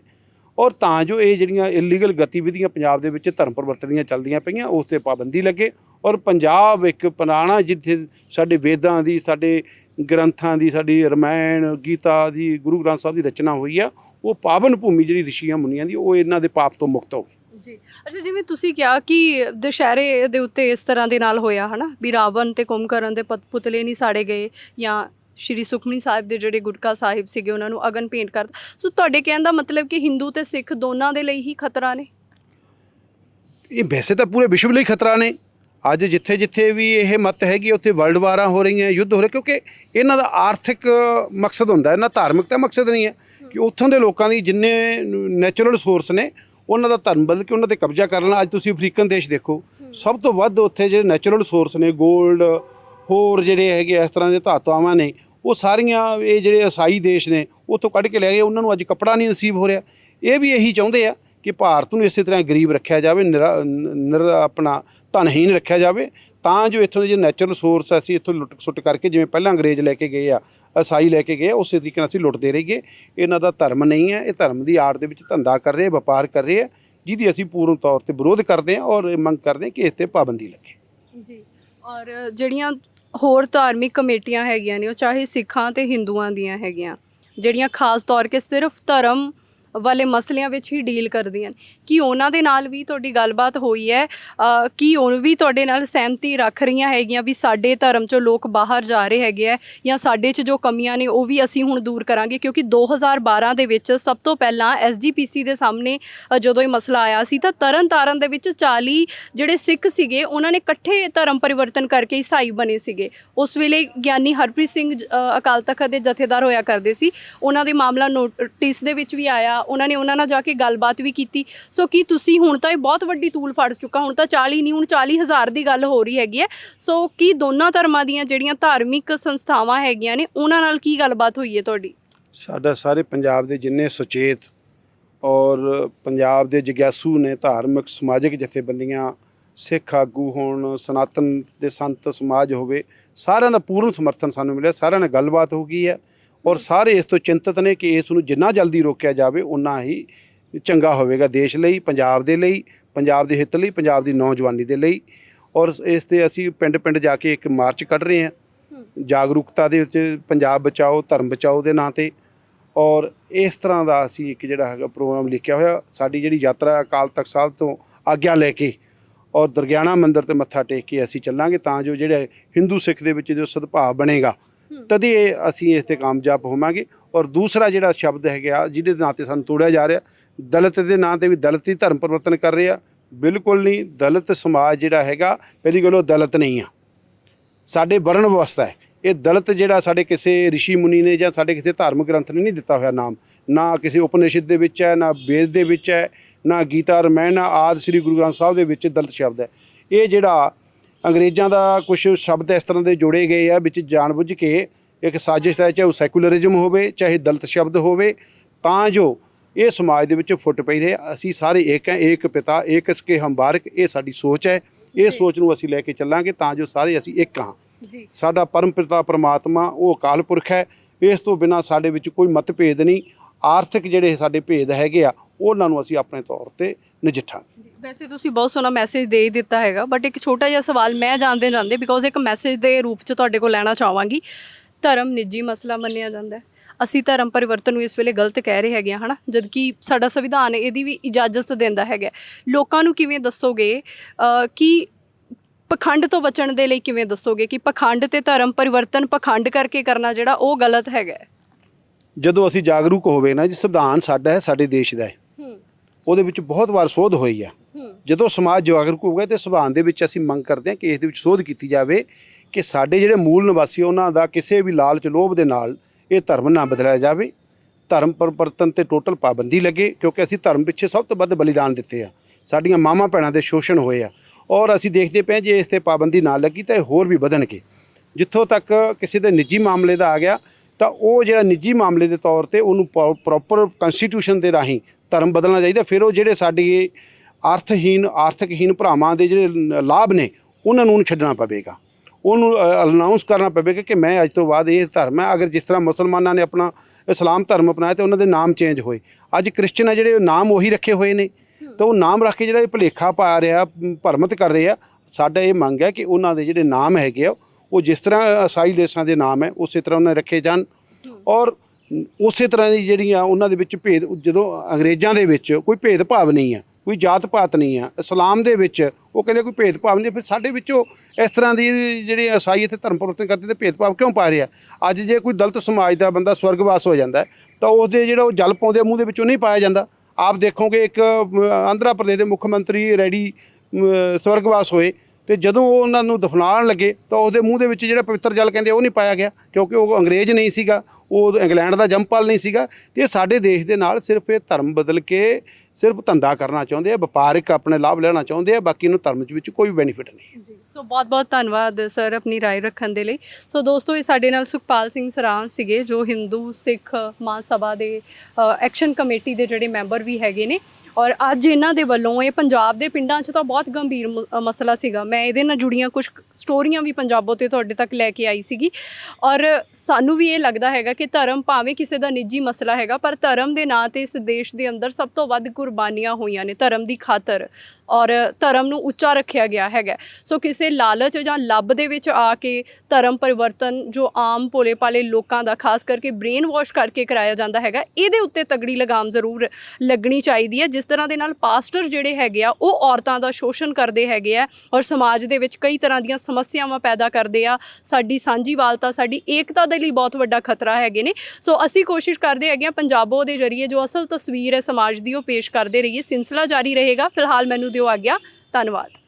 ਔਰ ਤਾਂ ਜੋ ਇਹ ਜਿਹੜੀਆਂ ਇਲੀਗਲ ਗਤੀਵਿਧੀਆਂ ਪੰਜਾਬ ਦੇ ਵਿੱਚ ਧਰਮ ਪਰਿਵਰਤਨ ਦੀਆਂ ਚੱਲਦੀਆਂ ਪਈਆਂ, ਉਸ ਤੇ ਪਾਬੰਦੀ ਲੱਗੇ। ਔਰ ਪੰਜਾਬ ਇੱਕ ਪੁਰਾਣਾ ਜਿੱਥੇ ਸਾਡੇ ਵੇਦਾਂ ਦੀ, ਸਾਡੇ ਗ੍ਰੰਥਾਂ ਦੀ, ਸਾਡੀ ਰਮਾਇਣ, ਗੀਤਾ ਦੀ, ਗੁਰੂ ਗ੍ਰੰਥ ਸਾਹਿਬ ਦੀ ਰਚਨਾ ਹੋਈ ਆ, ਉਹ ਪਾਵਨ ਭੂਮੀ ਜਿਹੜੀ ਰਿਸ਼ੀਆਂ ਮੁਨੀਆਂ ਦੀ, ਉਹ ਇਹਨਾਂ ਦੇ ਪਾਪ ਤੋਂ ਮੁਕਤ ਹੋ ਜੀ। ਅੱਛਾ, ਜਿਵੇਂ ਤੁਸੀਂ ਕਿਹਾ ਕਿ ਦੁਸ਼ਹਿਰੇ ਦੇ ਉੱਤੇ ਇਸ ਤਰ੍ਹਾਂ ਦੇ ਨਾਲ ਹੋਇਆ, ਹਨਾ? ਵੀ ਰਾਵਣ ਤੇ ਕੁੰਭਕਰਨ ਦੇ ਪੁਤਲੇ ਨਹੀਂ ਸਾੜੇ ਗਏ ਜਾਂ ਸ਼੍ਰੀ ਸੁਖਮਨੀ ਸਾਹਿਬ ਦੇ ਜਿਹੜੇ ਗੁਟਕਾ ਸਾਹਿਬ ਸੀਗੇ, ਉਹਨਾਂ ਨੂੰ ਅਗਨ ਭੇਂਟ ਕਰ ਸੋ ਤੁਹਾਡੇ ਕਹਿਣ ਦਾ ਮਤਲਬ ਕਿ ਹਿੰਦੂ ਤੇ ਸਿੱਖ ਦੋਨਾਂ ਦੇ ਲਈ ਹੀ ਖਤਰਾ ਨੇ? ਇਹ ਵੈਸੇ ਤਾਂ ਪੂਰੇ ਵਿਸ਼ਵ ਲਈ ਖਤਰਾ ਨੇ। ਅੱਜ ਜਿੱਥੇ ਜਿੱਥੇ ਵੀ ਇਹ ਮਤ ਹੈਗੀ, ਉੱਥੇ ਵਰਲਡ ਵਾਰਾਂ ਹੋ ਰਹੀਆਂ, ਯੁੱਧ ਹੋ ਰਹੇ, ਕਿਉਂਕਿ ਇਹਨਾਂ ਦਾ ਆਰਥਿਕ ਮਕਸਦ ਹੁੰਦਾ ਇਹਨਾਂ ਧਾਰਮਿਕ ਤਾਂ ਮਕਸਦ ਨਹੀਂ ਹੈ ਕਿ ਉੱਥੋਂ ਦੇ ਲੋਕਾਂ ਦੀ ਜਿੰਨੇ ਨੈਚੁਰਲ ਰਿਸੋਰਸ ਨੇ, ਉਹਨਾਂ ਦਾ ਧਰਮ ਬਦਲ ਕੇ ਉਹਨਾਂ ਤੇ ਕਬਜ਼ਾ ਕਰ ਲੈਣਾ। ਅੱਜ ਤੁਸੀਂ ਅਫਰੀਕਨ ਦੇਸ਼ ਦੇਖੋ, ਸਭ ਤੋਂ ਵੱਧ ਉੱਥੇ ਜਿਹੜੇ ਨੈਚੁਰਲ ਰਿਸੋਰਸ ਨੇ 골ਡ ਹੋਰ ਜਿਹੜੇ ਹੈਗੇ ਇਸ ਤਰ੍ਹਾਂ ਦੇ ਧਾਤਾਵਾਂ ਨੇ ਉਹ ਸਾਰੀਆਂ ਇਹ ਜਿਹੜੇ ਈਸਾਈ ਦੇਸ਼ ਨੇ ਉੱਥੋਂ ਕੱਢ ਕੇ ਲੈ ਗਏ ਉਹਨਾਂ ਨੂੰ ਅੱਜ ਕੱਪੜਾ ਨਹੀਂ ਨਸੀਬ ਹੋ ਰਿਹਾ। ਇਹ ਵੀ ਇਹੀ ਚਾਹੁੰਦੇ ਆ ਕਿ ਭਾਰਤ ਨੂੰ ਇਸੇ ਤਰ੍ਹਾਂ ਗਰੀਬ ਰੱਖਿਆ ਜਾਵੇ ਨਿਰਾ- ਨਿਰ ਆਪਣਾ ਧਨਹੀਨ ਰੱਖਿਆ ਜਾਵੇ ਤਾਂ ਜੋ ਇੱਥੋਂ ਦੇ ਜਿਹੜੇ ਨੈਚੁਰਲ ਰਿਸੋਰਸ ਅਸੀਂ ਇੱਥੋਂ ਲੁੱਟ ਸੁੱਟ ਕਰਕੇ ਜਿਵੇਂ ਪਹਿਲਾਂ ਅੰਗਰੇਜ਼ ਲੈ ਕੇ ਗਏ ਆ ਈਸਾਈ ਲੈ ਕੇ ਗਏ ਆ, ਉਸੇ ਤਰੀਕੇ ਨਾਲ ਅਸੀਂ ਲੁੱਟਦੇ ਰਹੀਏ। ਇਹਨਾਂ ਦਾ ਧਰਮ ਨਹੀਂ ਹੈ ਇਹ ਧਰਮ ਦੀ ਆੜ ਦੇ ਵਿੱਚ ਧੰਦਾ ਕਰ ਰਹੇ ਵਪਾਰ ਕਰ ਰਹੇ ਆ ਜਿਹਦੀ ਅਸੀਂ ਪੂਰਨ ਤੌਰ ਤੇ ਵਿਰੋਧ ਕਰਦੇ ਹਾਂ ਔਰ ਇਹ ਮੰਗ ਕਰਦੇ ਹਾਂ ਕਿ ਇਸ ਤੇ ਪਾਬੰਦੀ ਲੱਗੇ। ਜੀ ਔਰ ਜਿਹੜੀਆਂ ਹੋਰ ਧਾਰਮਿਕ ਕਮੇਟੀਆਂ ਹੈਗੀਆਂ ਨੇ, ਉਹ ਚਾਹੇ ਸਿੱਖਾਂ ਤੇ ਹਿੰਦੂਆਂ ਦੀਆਂ ਹੈਗੀਆਂ, ਜਿਹੜੀਆਂ ਖਾਸ ਤੌਰ ਕੇ ਸਿਰਫ ਧਰਮ ਵਾਲੇ ਮਸਲਿਆਂ ਵਿੱਚ ਹੀ ਡੀਲ ਕਰਦੀਆਂ ਨੇ। ਕੀ ਉਹਨਾਂ ਦੇ ਨਾਲ ਵੀ ਤੁਹਾਡੀ ਗੱਲਬਾਤ ਹੋਈ ਹੈ? ਅ, ਕੀ ਉਹ ਵੀ ਤੁਹਾਡੇ ਨਾਲ ਸਹਿਮਤੀ ਰੱਖ ਰਹੀਆਂ ਹੈਗੀਆਂ ਵੀ ਸਾਡੇ ਧਰਮ ਚੋਂ ਲੋਕ ਬਾਹਰ ਜਾ ਰਹੇ ਹੈਗੇ ਆ ਜਾਂ ਸਾਡੇ 'ਚ ਜੋ ਕਮੀਆਂ ਨੇ ਉਹ ਵੀ ਅਸੀਂ ਹੁਣ ਦੂਰ ਕਰਾਂਗੇ? ਕਿਉਂਕਿ 2012 ਦੇ ਵਿੱਚ ਸਭ ਤੋਂ ਪਹਿਲਾਂ ਐਸਜੀਪੀਸੀ ਦੇ ਸਾਹਮਣੇ ਅ, ਜਦੋਂ ਇਹ ਮਸਲਾ ਆਇਆ ਸੀ ਤਾਂ ਤਰਨ ਤਾਰਨ ਦੇ ਵਿੱਚ 40 ਜਿਹੜੇ ਸਿੱਖ ਸੀਗੇ ਉਹਨਾਂ ਨੇ ਇਕੱਠੇ ਧਰਮ ਪਰਿਵਰਤਨ ਕਰਕੇ ਈਸਾਈ ਬਣੇ ਸੀਗੇ। ਉਸ ਵੇਲੇ ਗਿਆਨੀ ਹਰਪ੍ਰੀਤ ਸਿੰਘ ਜ- ਅ, ਅਕਾਲ ਤਖਤ ਦੇ ਜਥੇਦਾਰ ਹੋਇਆ ਕਰਦੇ ਸੀ। ਉਹਨਾਂ ਦੇ ਮਾਮਲਾ ਨੋਟਿਸ ਦੇ ਵਿੱਚ ਵੀ ਆਇਆ। ਉਹਨਾਂ ਨੇ ਉਹਨਾਂ ਨਾਲ ਜਾ ਕੇ ਗੱਲਬਾਤ ਵੀ ਕੀਤੀ। ਸੋ ਕੀ ਤੁਸੀਂ ਹੁਣ ਤਾਂ ਇਹ ਬਹੁਤ ਵੱਡੀ ਤੂਲ ਫੜ ਚੁੱਕਾ, ਹੁਣ ਤਾਂ 40 ਨਹੀਂ, ਹੁਣ 40 ਹਜ਼ਾਰ ਦੀ ਗੱਲ ਹੋ ਰਹੀ ਹੈਗੀ ਹੈ। ਸੋ ਕੀ ਦੋਨਾਂ ਧਰਮਾਂ ਦੀਆਂ ਜਿਹੜੀਆਂ ਧਾਰਮਿਕ ਸੰਸਥਾਵਾਂ ਹੈਗੀਆਂ ਨੇ, ਉਹਨਾਂ ਨਾਲ ਕੀ ਗੱਲਬਾਤ ਹੋਈ ਹੈ ਤੁਹਾਡੀ? ਸਾਡਾ ਸਾਰੇ ਪੰਜਾਬ ਦੇ ਜਿੰਨੇ ਸੁਚੇਤ ਔਰ ਪੰਜਾਬ ਦੇ ਜਗਿਆਸੂ ਨੇ ਧਾਰਮਿਕ, ਸਮਾਜਿਕ ਜਥੇਬੰਦੀਆਂ, ਸਿੱਖ ਆਗੂ ਹੋਣ, ਸਨਾਤਨ ਦੇ ਸੰਤ ਸਮਾਜ ਹੋਵੇ, ਸਾਰਿਆਂ ਦਾ ਪੂਰਨ ਸਮਰਥਨ ਸਾਨੂੰ ਮਿਲਿਆ, ਸਾਰਿਆਂ ਨਾਲ ਗੱਲਬਾਤ ਹੋ ਗਈ ਹੈ। ਔਰ ਸਾਰੇ ਇਸ ਤੋਂ ਚਿੰਤਤ ਨੇ ਕਿ ਇਸ ਨੂੰ ਜਿੰਨਾ ਜਲਦੀ ਰੋਕਿਆ ਜਾਵੇ ਉਨਾ ਹੀ ਚੰਗਾ ਹੋਵੇਗਾ ਦੇਸ਼ ਲਈ ਪੰਜਾਬ ਦੇ ਲਈ ਪੰਜਾਬ ਦੇ ਹਿੱਤ ਲਈ ਪੰਜਾਬ ਦੀ ਨੌਜਵਾਨੀ ਦੇ ਲਈ। ਔਰ ਇਸ ਤੇ ਅਸੀਂ ਪਿੰਡ ਪਿੰਡ ਜਾ ਕੇ ਇੱਕ ਮਾਰਚ ਕੱਢ ਰਹੇ ਹਾਂ। ਜਾਗਰੂਕਤਾ ਦੇ ਵਿੱਚ ਪੰਜਾਬ ਬਚਾਓ ਧਰਮ ਬਚਾਓ ਦੇ ਨਾਂ ਤੇ। ਔਰ ਇਸ ਤਰ੍ਹਾਂ ਦਾ ਅਸੀਂ ਇੱਕ ਜਿਹੜਾ ਹੈਗਾ ਪ੍ਰੋਗਰਾਮ ਲਿਖਿਆ ਹੋਇਆ ਸਾਡੀ ਜਿਹੜੀ ਯਾਤਰਾ ਅਕਾਲ ਤਖਤ ਸਾਹਿਬ ਤੋਂ ਆਗਿਆ ਲੈ ਕੇ। ਔਰ ਦਰਗਿਆਣਾ ਮੰਦਿਰ ਤੇ ਮੱਥਾ ਟੇਕ ਕੇ ਅਸੀਂ ਚੱਲਾਂਗੇ ਤਾਂ ਜੋ ਜਿਹੜੇ ਹਿੰਦੂ ਸਿੱਖ ਦੇ ਵਿੱਚ ਜੋ ਸਦਭਾਵ ਬਣੇਗਾ ਤਦੇ ਅਸੀਂ ਇਸ ਤੇ ਕਾਮਯਾਬ ਹੋਵਾਂਗੇ। ਔਰ ਦੂਸਰਾ ਜਿਹੜਾ ਸ਼ਬਦ ਹੈਗਾ, ਜਿਹਦੇ ਨਾਂ ਤੇ ਸਾਨੂੰ ਤੋੜਿਆ ਜਾ ਰਿਹਾ, ਦਲਿਤ ਦੇ ਨਾਂ ਤੇ ਵੀ ਦਲਿਤ ਹੀ ਧਰਮ ਪਰਿਵਰਤਨ ਕਰ ਰਹੇ ਆ। ਬਿਲਕੁਲ ਨਹੀਂ, ਦਲਿਤ ਸਮਾਜ ਜਿਹੜਾ ਹੈਗਾ, ਪਹਿਲੀ ਗੱਲ ਉਹ ਦਲਿਤ ਨਹੀਂ ਆ। ਸਾਡੇ ਵਰਣ ਵਿਵਸਥਾ ਹੈ। ਇਹ ਦਲਿਤ ਜਿਹੜਾ ਸਾਡੇ ਕਿਸੇ ઋષਿ ਮੁਨੀ ਨੇ ਜਾਂ ਸਾਡੇ ਕਿਸੇ ਧਾਰਮਿਕ ਗ੍ਰੰਥ ਨੇ ਨਹੀਂ ਦਿੱਤਾ ਹੋਇਆ ਨਾਮ। ਨਾ ਕਿਸੇ ਉਪਨਿਸ਼ਦ ਦੇ ਵਿੱਚ ਹੈ, ਨਾ ਵੇਦ ਦੇ ਵਿੱਚ ਹੈ, ਨਾ ਗੀਤਾ ਰਮਾਇਣ, ਨਾ ਆਦਿ ਸ੍ਰੀ ਗੁਰੂ ਗ੍ਰੰਥ ਸਾਹਿਬ ਦੇ ਵਿੱਚ ਦਲਿਤ ਸ਼ਬਦ ਹੈ। ਇਹ ਜਿਹੜਾ ਅੰਗਰੇਜ਼ਾਂ ਦਾ ਕੁਝ ਸ਼ਬਦ ਇਸ ਤਰ੍ਹਾਂ ਦੇ ਜੋੜੇ ਗਏ ਆ ਵਿੱਚ ਜਾਣਬੁੱਝ ਕੇ ਇੱਕ ਸਾਜ਼ਿਸ਼ ਹੈ ਚਾਹੇ ਉਹ ਸੈਕੂਲਰਿਜ਼ਮ ਹੋਵੇ ਚਾਹੇ ਦਲਿਤ ਸ਼ਬਦ ਹੋਵੇ ਤਾਂ ਜੋ ਇਹ ਸਮਾਜ ਦੇ ਵਿੱਚ ਫੁੱਟ ਪਈ ਰਹੇ। ਅਸੀਂ ਸਾਰੇ ਇੱਕ ਹੈ ਏਕ ਪਿਤਾ ਏਕ ਇਸਕੇ ਹਮ ਬਾਰਕ ਇਹ ਸਾਡੀ ਸੋਚ ਹੈ। ਇਹ ਸੋਚ ਨੂੰ ਅਸੀਂ ਲੈ ਕੇ ਚੱਲਾਂਗੇ ਤਾਂ ਜੋ ਸਾਰੇ ਅਸੀਂ ਇੱਕ ਹਾਂ। ਜੀ। ਸਾਡਾ ਪਰਮ ਪਿਤਾ ਪ੍ਰਮਾਤਮਾ ਉਹ ਅਕਾਲ ਪੁਰਖ ਹੈ। ਇਸ ਤੋਂ ਬਿਨਾ ਸਾਡੇ ਵਿੱਚ ਕੋਈ ਮਤਭੇਦ ਨਹੀਂ। ਆਰਥਿਕ ਜਿਹੜੇ ਸਾਡੇ ਭੇਦ ਹੈਗੇ ਆ ਉਹਨਾਂ ਨੂੰ ਅਸੀਂ ਆਪਣੇ ਤੌਰ ਤੇ ਨਜਿੱਠਾਂਗੇ। ਜੀ, ਵੈਸੇ ਤੁਸੀਂ ਬਹੁਤ ਸੋਹਣਾ ਮੈਸੇਜ ਦੇ ਹੀ ਦਿੱਤਾ ਹੈਗਾ ਬਟ ਇੱਕ ਛੋਟਾ ਜਿਹਾ ਸਵਾਲ ਮੈਂ ਜਾਣਦੇ ਜਾਂਦੇ ਬਿਕੋਜ਼ ਇੱਕ ਮੈਸੇਜ ਦੇ ਰੂਪ ਚ ਤੁਹਾਡੇ ਕੋਲ ਲੈਣਾ ਚਾਹਾਂਗੀ। ਧਰਮ ਨਿੱਜੀ ਮਸਲਾ ਮੰਨਿਆ ਜਾਂਦਾ ਹੈ। ਅਸੀਂ ਧਰਮ ਪਰਿਵਰਤਨ ਨੂੰ ਇਸ ਵੇਲੇ ਗਲਤ ਕਹਿ ਰਹੇ ਹੈਗੇ ਹਾਂ ਹਨਾ? ਜਦ ਕਿ ਸਾਡਾ ਸੰਵਿਧਾਨ ਇਹਦੀ ਵੀ ਇਜਾਜ਼ਤ ਦਿੰਦਾ ਹੈਗਾ ਲੋਕਾਂ ਨੂੰ ਕਿਵੇਂ ਦੱਸੋਗੇ? ਕਿ ਪਖੰਡ ਤੋਂ ਬਚਣ ਦੇ ਲਈ ਕਿਵੇਂ ਦੱਸੋਗੇ? ਕਿ ਪਖੰਡ ਤੇ ਧਰਮ ਪਰਿਵਰਤਨ ਪਖੰਡ ਕਰਕੇ ਕਰਨਾ ਜਿਹੜਾ ਉਹ ਗਲਤ ਹੈਗਾ ਜਦੋਂ ਅਸੀਂ ਜਾਗਰੂਕ ਹੋਵੇ ਨਾ ਜੀ ਸੰਵਿਧਾਨ ਸਾਡਾ ਹੈ ਸਾਡੇ ਦੇਸ਼ ਦਾ ਹੈ। ਉਹਦੇ ਵਿੱਚ ਬਹੁਤ ਵਾਰ ਸੋਧ ਹੋਈ ਹੂੰ। ਜਦੋਂ ਸਮਾਜ ਜਾਗਰੂਕ ਹੋਊਗਾ ਤੇ ਸੰਵਿਧਾਨ ਦੇ ਵਿੱਚ ਅਸੀਂ ਮੰਗ ਕਰਦੇ ਹਾਂ ਕਿ ਇਸ ਦੇ ਵਿੱਚ ਸੋਧ ਕੀਤੀ ਜਾਵੇ ਕਿ ਸਾਡੇ ਜਿਹੜੇ ਮੂਲ ਨਿਵਾਸੀ ਉਹਨਾਂ ਦਾ ਕਿਸੇ ਵੀ ਲਾਲਚ ਲੋਭ ਦੇ ਨਾਲ ਇਹ ਧਰਮ ਨਾ ਬਦਲਿਆ ਜਾਵੇ। ਧਰਮ ਪਰਿਵਰਤਨ ਤੇ ਟੋਟਲ ਪਾਬੰਦੀ ਲੱਗੇ ਕਿਉਂਕਿ ਅਸੀਂ ਧਰਮ ਪਿੱਛੇ ਸਭ ਤੋਂ ਵੱਧ ਬਲੀਦਾਨ ਦਿੱਤੇ ਆ। ਸਾਡੀਆਂ ਮਾਵਾਂ ਭੈਣਾਂ ਦੇ ਸ਼ੋਸ਼ਣ ਹੋਏ ਆ। ਔਰ ਅਸੀਂ ਦੇਖਦੇ ਪਏ ਜੇ ਇਸ ਤੇ ਪਾਬੰਦੀ ਨਾ ਲੱਗੀ ਤਾਂ ਇਹ ਹੋਰ ਵੀ ਵਧਣਗੇ। ਜਿੱਥੋਂ ਤੱਕ ਕਿਸੇ ਦੇ ਨਿੱਜੀ ਮਾਮਲੇ ਦਾ ਆ ਗਿਆ ਤਾਂ ਉਹ ਜਿਹੜਾ ਨਿੱਜੀ ਮਾਮਲੇ ਦੇ ਤੌਰ ਤੇ ਉਹਨੂੰ ਪ੍ਰੋਪਰ ਕਨਸਟੀਟਿਊਸ਼ਨ ਦੇ ਰਾਹੀਂ ਧਰਮ ਬਦਲਣਾ ਚਾਹੀਦਾ ਫਿਰ ਉਹ ਜਿਹੜੇ ਸਾਡੀ ਅਰਥਹੀਨ ਆਰਥਿਕਹੀਨ ਭਰਾਵਾਂ ਦੇ ਜਿਹੜੇ ਲਾਭ ਨੇ ਉਹਨਾਂ ਨੂੰ ਛੱਡਣਾ ਪਵੇਗਾ। ਉਹਨੂੰ ਅਨਾਉਂਸ ਕਰਨਾ ਪਵੇਗਾ ਕਿ ਮੈਂ ਅੱਜ ਤੋਂ ਬਾਅਦ ਇਹ ਧਰਮ ਹੈ ਅਗਰ ਜਿਸ ਤਰ੍ਹਾਂ ਮੁਸਲਮਾਨਾਂ ਨੇ ਆਪਣਾ ਇਸਲਾਮ ਧਰਮ ਅਪਣਾਇਆ ਤੇ ਉਹਨਾਂ ਦੇ ਨਾਮ ਚੇਂਜ ਹੋਏ। ਅੱਜ ਕ੍ਰਿਸਚਨ ਆ ਜਿਹੜੇ ਨਾਮ ਉਹੀ ਰੱਖੇ ਹੋਏ ਨੇ। ਤਾਂ ਉਹ ਨਾਮ ਰੱਖ ਕੇ ਜਿਹੜਾ ਇਹ ਭੁਲੇਖਾ ਪਾ ਰਿਹਾ ਭਰਮਤ ਕਰ ਰਹੇ ਸਾਡਾ ਇਹ ਮੰਗ ਹੈ ਕਿ ਉਹਨਾਂ ਦੇ ਜਿਹੜੇ ਨਾਮ ਹੈਗੇ ਆ ਉਹ ਜਿਸ ਤਰ੍ਹਾਂ ਈਸਾਈ ਦੇਸ਼ਾਂ ਦੇ ਨਾਮ ਹੈ ਉਸੇ ਤਰ੍ਹਾਂ ਉਹਨਾਂ ਦੇ ਰੱਖੇ ਜਾਣ। ਔਰ ਉਸੇ ਤਰ੍ਹਾਂ ਦੀ ਜਿਹੜੀਆਂ ਉਹਨਾਂ ਦੇ ਵਿੱਚ ਭੇਦ ਜਦੋਂ ਅੰਗਰੇਜ਼ਾਂ ਦੇ ਵਿੱਚ ਕੋਈ ਭੇਦਭਾਵ ਨਹੀਂ ਹੈ ਕੋਈ ਜਾਤ ਪਾਤ ਨਹੀਂ ਆ ਇਸਲਾਮ ਦੇ ਵਿੱਚ ਉਹ ਕਹਿੰਦੇ ਕੋਈ ਭੇਦਭਾਵ ਨਹੀਂ ਫਿਰ ਸਾਡੇ ਵਿੱਚੋਂ ਇਸ ਤਰ੍ਹਾਂ ਦੀ ਜਿਹੜੀ ਈਸਾਈ ਇੱਥੇ ਧਰਮ ਪਰਿਵਰਤਨ ਕਰਦੇ ਤੇ ਭੇਦਭਾਵ ਕਿਉਂ ਪਾ ਰਿਹਾ? ਅੱਜ ਜੇ ਕੋਈ ਦਲਿਤ ਸਮਾਜ ਦਾ ਬੰਦਾ ਸਵਰਗਵਾਸ ਹੋ ਜਾਂਦਾ ਹੈ, ਤਾਂ ਉਹਦੇ ਜਿਹੜਾ ਉਹ ਜਲ ਪਾਉਂਦੇ ਮੂੰਹ ਦੇ ਵਿੱਚੋਂ ਨਹੀਂ ਪਾਇਆ ਜਾਂਦਾ। ਆਪ ਦੇਖੋਗੇ ਇੱਕ ਆਂਧਰਾ ਪ੍ਰਦੇਸ਼ ਦੇ ਮੁੱਖ ਮੰਤਰੀ ਰੈਡੀ ਸਵਰਗਵਾਸ ਹੋਏ। ਤੇ ਜਦੋਂ ਉਹ ਉਹਨਾਂ ਨੂੰ ਦਫਨਾਉਣ ਲੱਗੇ ਤਾਂ ਉਹਦੇ ਮੂੰਹ ਦੇ ਵਿੱਚ ਜਿਹੜਾ ਪਵਿੱਤਰ ਜਲ ਕਹਿੰਦੇ ਉਹ ਨਹੀਂ ਪਾਇਆ ਗਿਆ ਕਿਉਂਕਿ ਉਹ ਅੰਗਰੇਜ਼ ਨਹੀਂ ਸੀਗਾ ਉਹ ਇੰਗਲੈਂਡ ਦਾ ਜੰਪਲ ਨਹੀਂ ਸੀਗਾ ਤੇ ਇਹ ਸਾਡੇ ਦੇਸ਼ ਦੇ ਨਾਲ ਸਿਰਫ ਇਹ ਧਰਮ ਬਦਲ ਕੇ ਸਿਰਫ ਧੰਦਾ ਕਰਨਾ ਚਾਹੁੰਦੇ ਆ ਵਪਾਰਿਕ ਆਪਣੇ ਲਾਭ ਲੈਣਾ ਚਾਹੁੰਦੇ ਆ ਬਾਕੀ ਇਹਨੂੰ ਧਰਮ ਵਿੱਚ ਕੋਈ ਬੈਨੀਫਿਟ ਨਹੀਂ ਜੀ ਸੋ ਬਹੁਤ ਬਹੁਤ ਧੰਨਵਾਦ ਸਰ ਆਪਣੀ رائے ਰੱਖਣ ਦੇ ਲਈ ਸੋ ਦੋਸਤੋ ਇਹ ਸਾਡੇ ਨਾਲ ਸੁਖਪਾਲ ਸਿੰਘ ਸਰਾਂ ਸੀਗੇ ਜੋ ਹਿੰਦੂ ਸਿੱਖ ਮਹਾਸਭਾ ਦੇ ਐਕਸ਼ਨ ਕਮੇਟੀ ਦੇ ਜਿਹੜੇ ਮੈਂਬਰ ਵੀ ਹੈਗੇ ਨੇ ਔਰ ਅੱਜ ਇਹਨਾਂ ਦੇ ਵੱਲੋਂ ਇਹ ਪੰਜਾਬ ਦੇ ਪਿੰਡਾਂ 'ਚ ਤਾਂ ਬਹੁਤ ਗੰਭੀਰ ਮ- ਮਸਲਾ ਸੀਗਾ। ਮੈਂ ਇਹਦੇ ਨਾਲ ਜੁੜੀਆਂ ਕੁਝ ਸਟੋਰੀਆਂ ਵੀ ਪੰਜਾਬੋਂ ਤੇ ਤੁਹਾਡੇ ਤੱਕ ਲੈ ਕੇ ਆਈ ਸੀਗੀ। ਔਰ ਸਾਨੂੰ ਵੀ ਇਹ ਲੱਗਦਾ ਹੈਗਾ ਕਿ ਧਰਮ ਭਾਵੇਂ ਕਿਸੇ ਦਾ ਨਿੱਜੀ ਮਸਲਾ ਹੈਗਾ, ਪਰ ਧਰਮ ਦੇ ਨਾਂ ਤੇ ਇਸ ਦੇਸ਼ ਦੇ ਅੰਦਰ ਸਭ ਤੋਂ ਵੱਧ ਕੁਰਬਾਨੀਆਂ ਹੋਈਆਂ ਨੇ ਧਰਮ ਦੀ ਖਾਤਰ। ਔਰ ਧਰਮ ਨੂੰ ਉੱਚਾ ਰੱਖਿਆ ਗਿਆ ਹੈਗਾ। ਸੋ ਕਿਸੇ ਲਾਲਚ ਜਾਂ ਲੱਭ ਦੇ ਵਿੱਚ ਆ ਕੇ ਧਰਮ ਪਰਿਵਰਤਨ ਜੋ ਆਮ ਭੋਲੇ ਭਾਲੇ ਲੋਕਾਂ ਦਾ, ਖਾਸ ਕਰਕੇ ਬ੍ਰੇਨ ਵਾਸ਼ ਕਰਕੇ ਕਰਾਇਆ ਜਾਂਦਾ ਹੈਗਾ, ਇਹਦੇ ਉੱਤੇ ਤਗੜੀ ਲਗਾਮ ਜ਼ਰੂਰ ਲੱਗਣੀ ਚਾਹੀਦੀ ਹੈ, ਜਿਸ ਜਿਸ ਤਰ੍ਹਾਂ ਦੇ ਨਾਲ ਪਾਸਟਰ ਜਿਹੜੇ ਹੈਗੇ ਆ, ਉਹ ਔਰਤਾਂ ਦਾ ਸ਼ੋਸ਼ਣ ਕਰਦੇ ਹੈਗੇ ਆ ਔਰ ਸਮਾਜ ਦੇ ਵਿੱਚ ਕਈ ਤਰ੍ਹਾਂ ਦੀਆਂ ਸਮੱਸਿਆਵਾਂ ਪੈਦਾ ਕਰਦੇ ਆ। ਸਾਡੀ ਸਾਂਝੀਵਾਲਤਾ, ਸਾਡੀ ਏਕਤਾ ਦੇ ਲਈ ਬਹੁਤ ਵੱਡਾ ਖਤਰਾ ਹੈਗੇ ਨੇ। ਸੋ ਅਸੀਂ ਕੋਸ਼ਿਸ਼ ਕਰਦੇ ਹੈਗੇ ਆ ਪੰਜਾਬੋ ਦੇ ਜ਼ਰੀਏ ਜੋ ਅਸਲ ਤਸਵੀਰ ਹੈ ਸਮਾਜ ਦੀ, ਉਹ ਪੇਸ਼ ਕਰਦੇ ਰਹੀਏ। ਸਿਲਸਿਲਾ ਜਾਰੀ ਰਹੇਗਾ। ਫਿਲਹਾਲ ਮੈਨੂੰ ਦਿਓ ਆਗਿਆ। ਧੰਨਵਾਦ।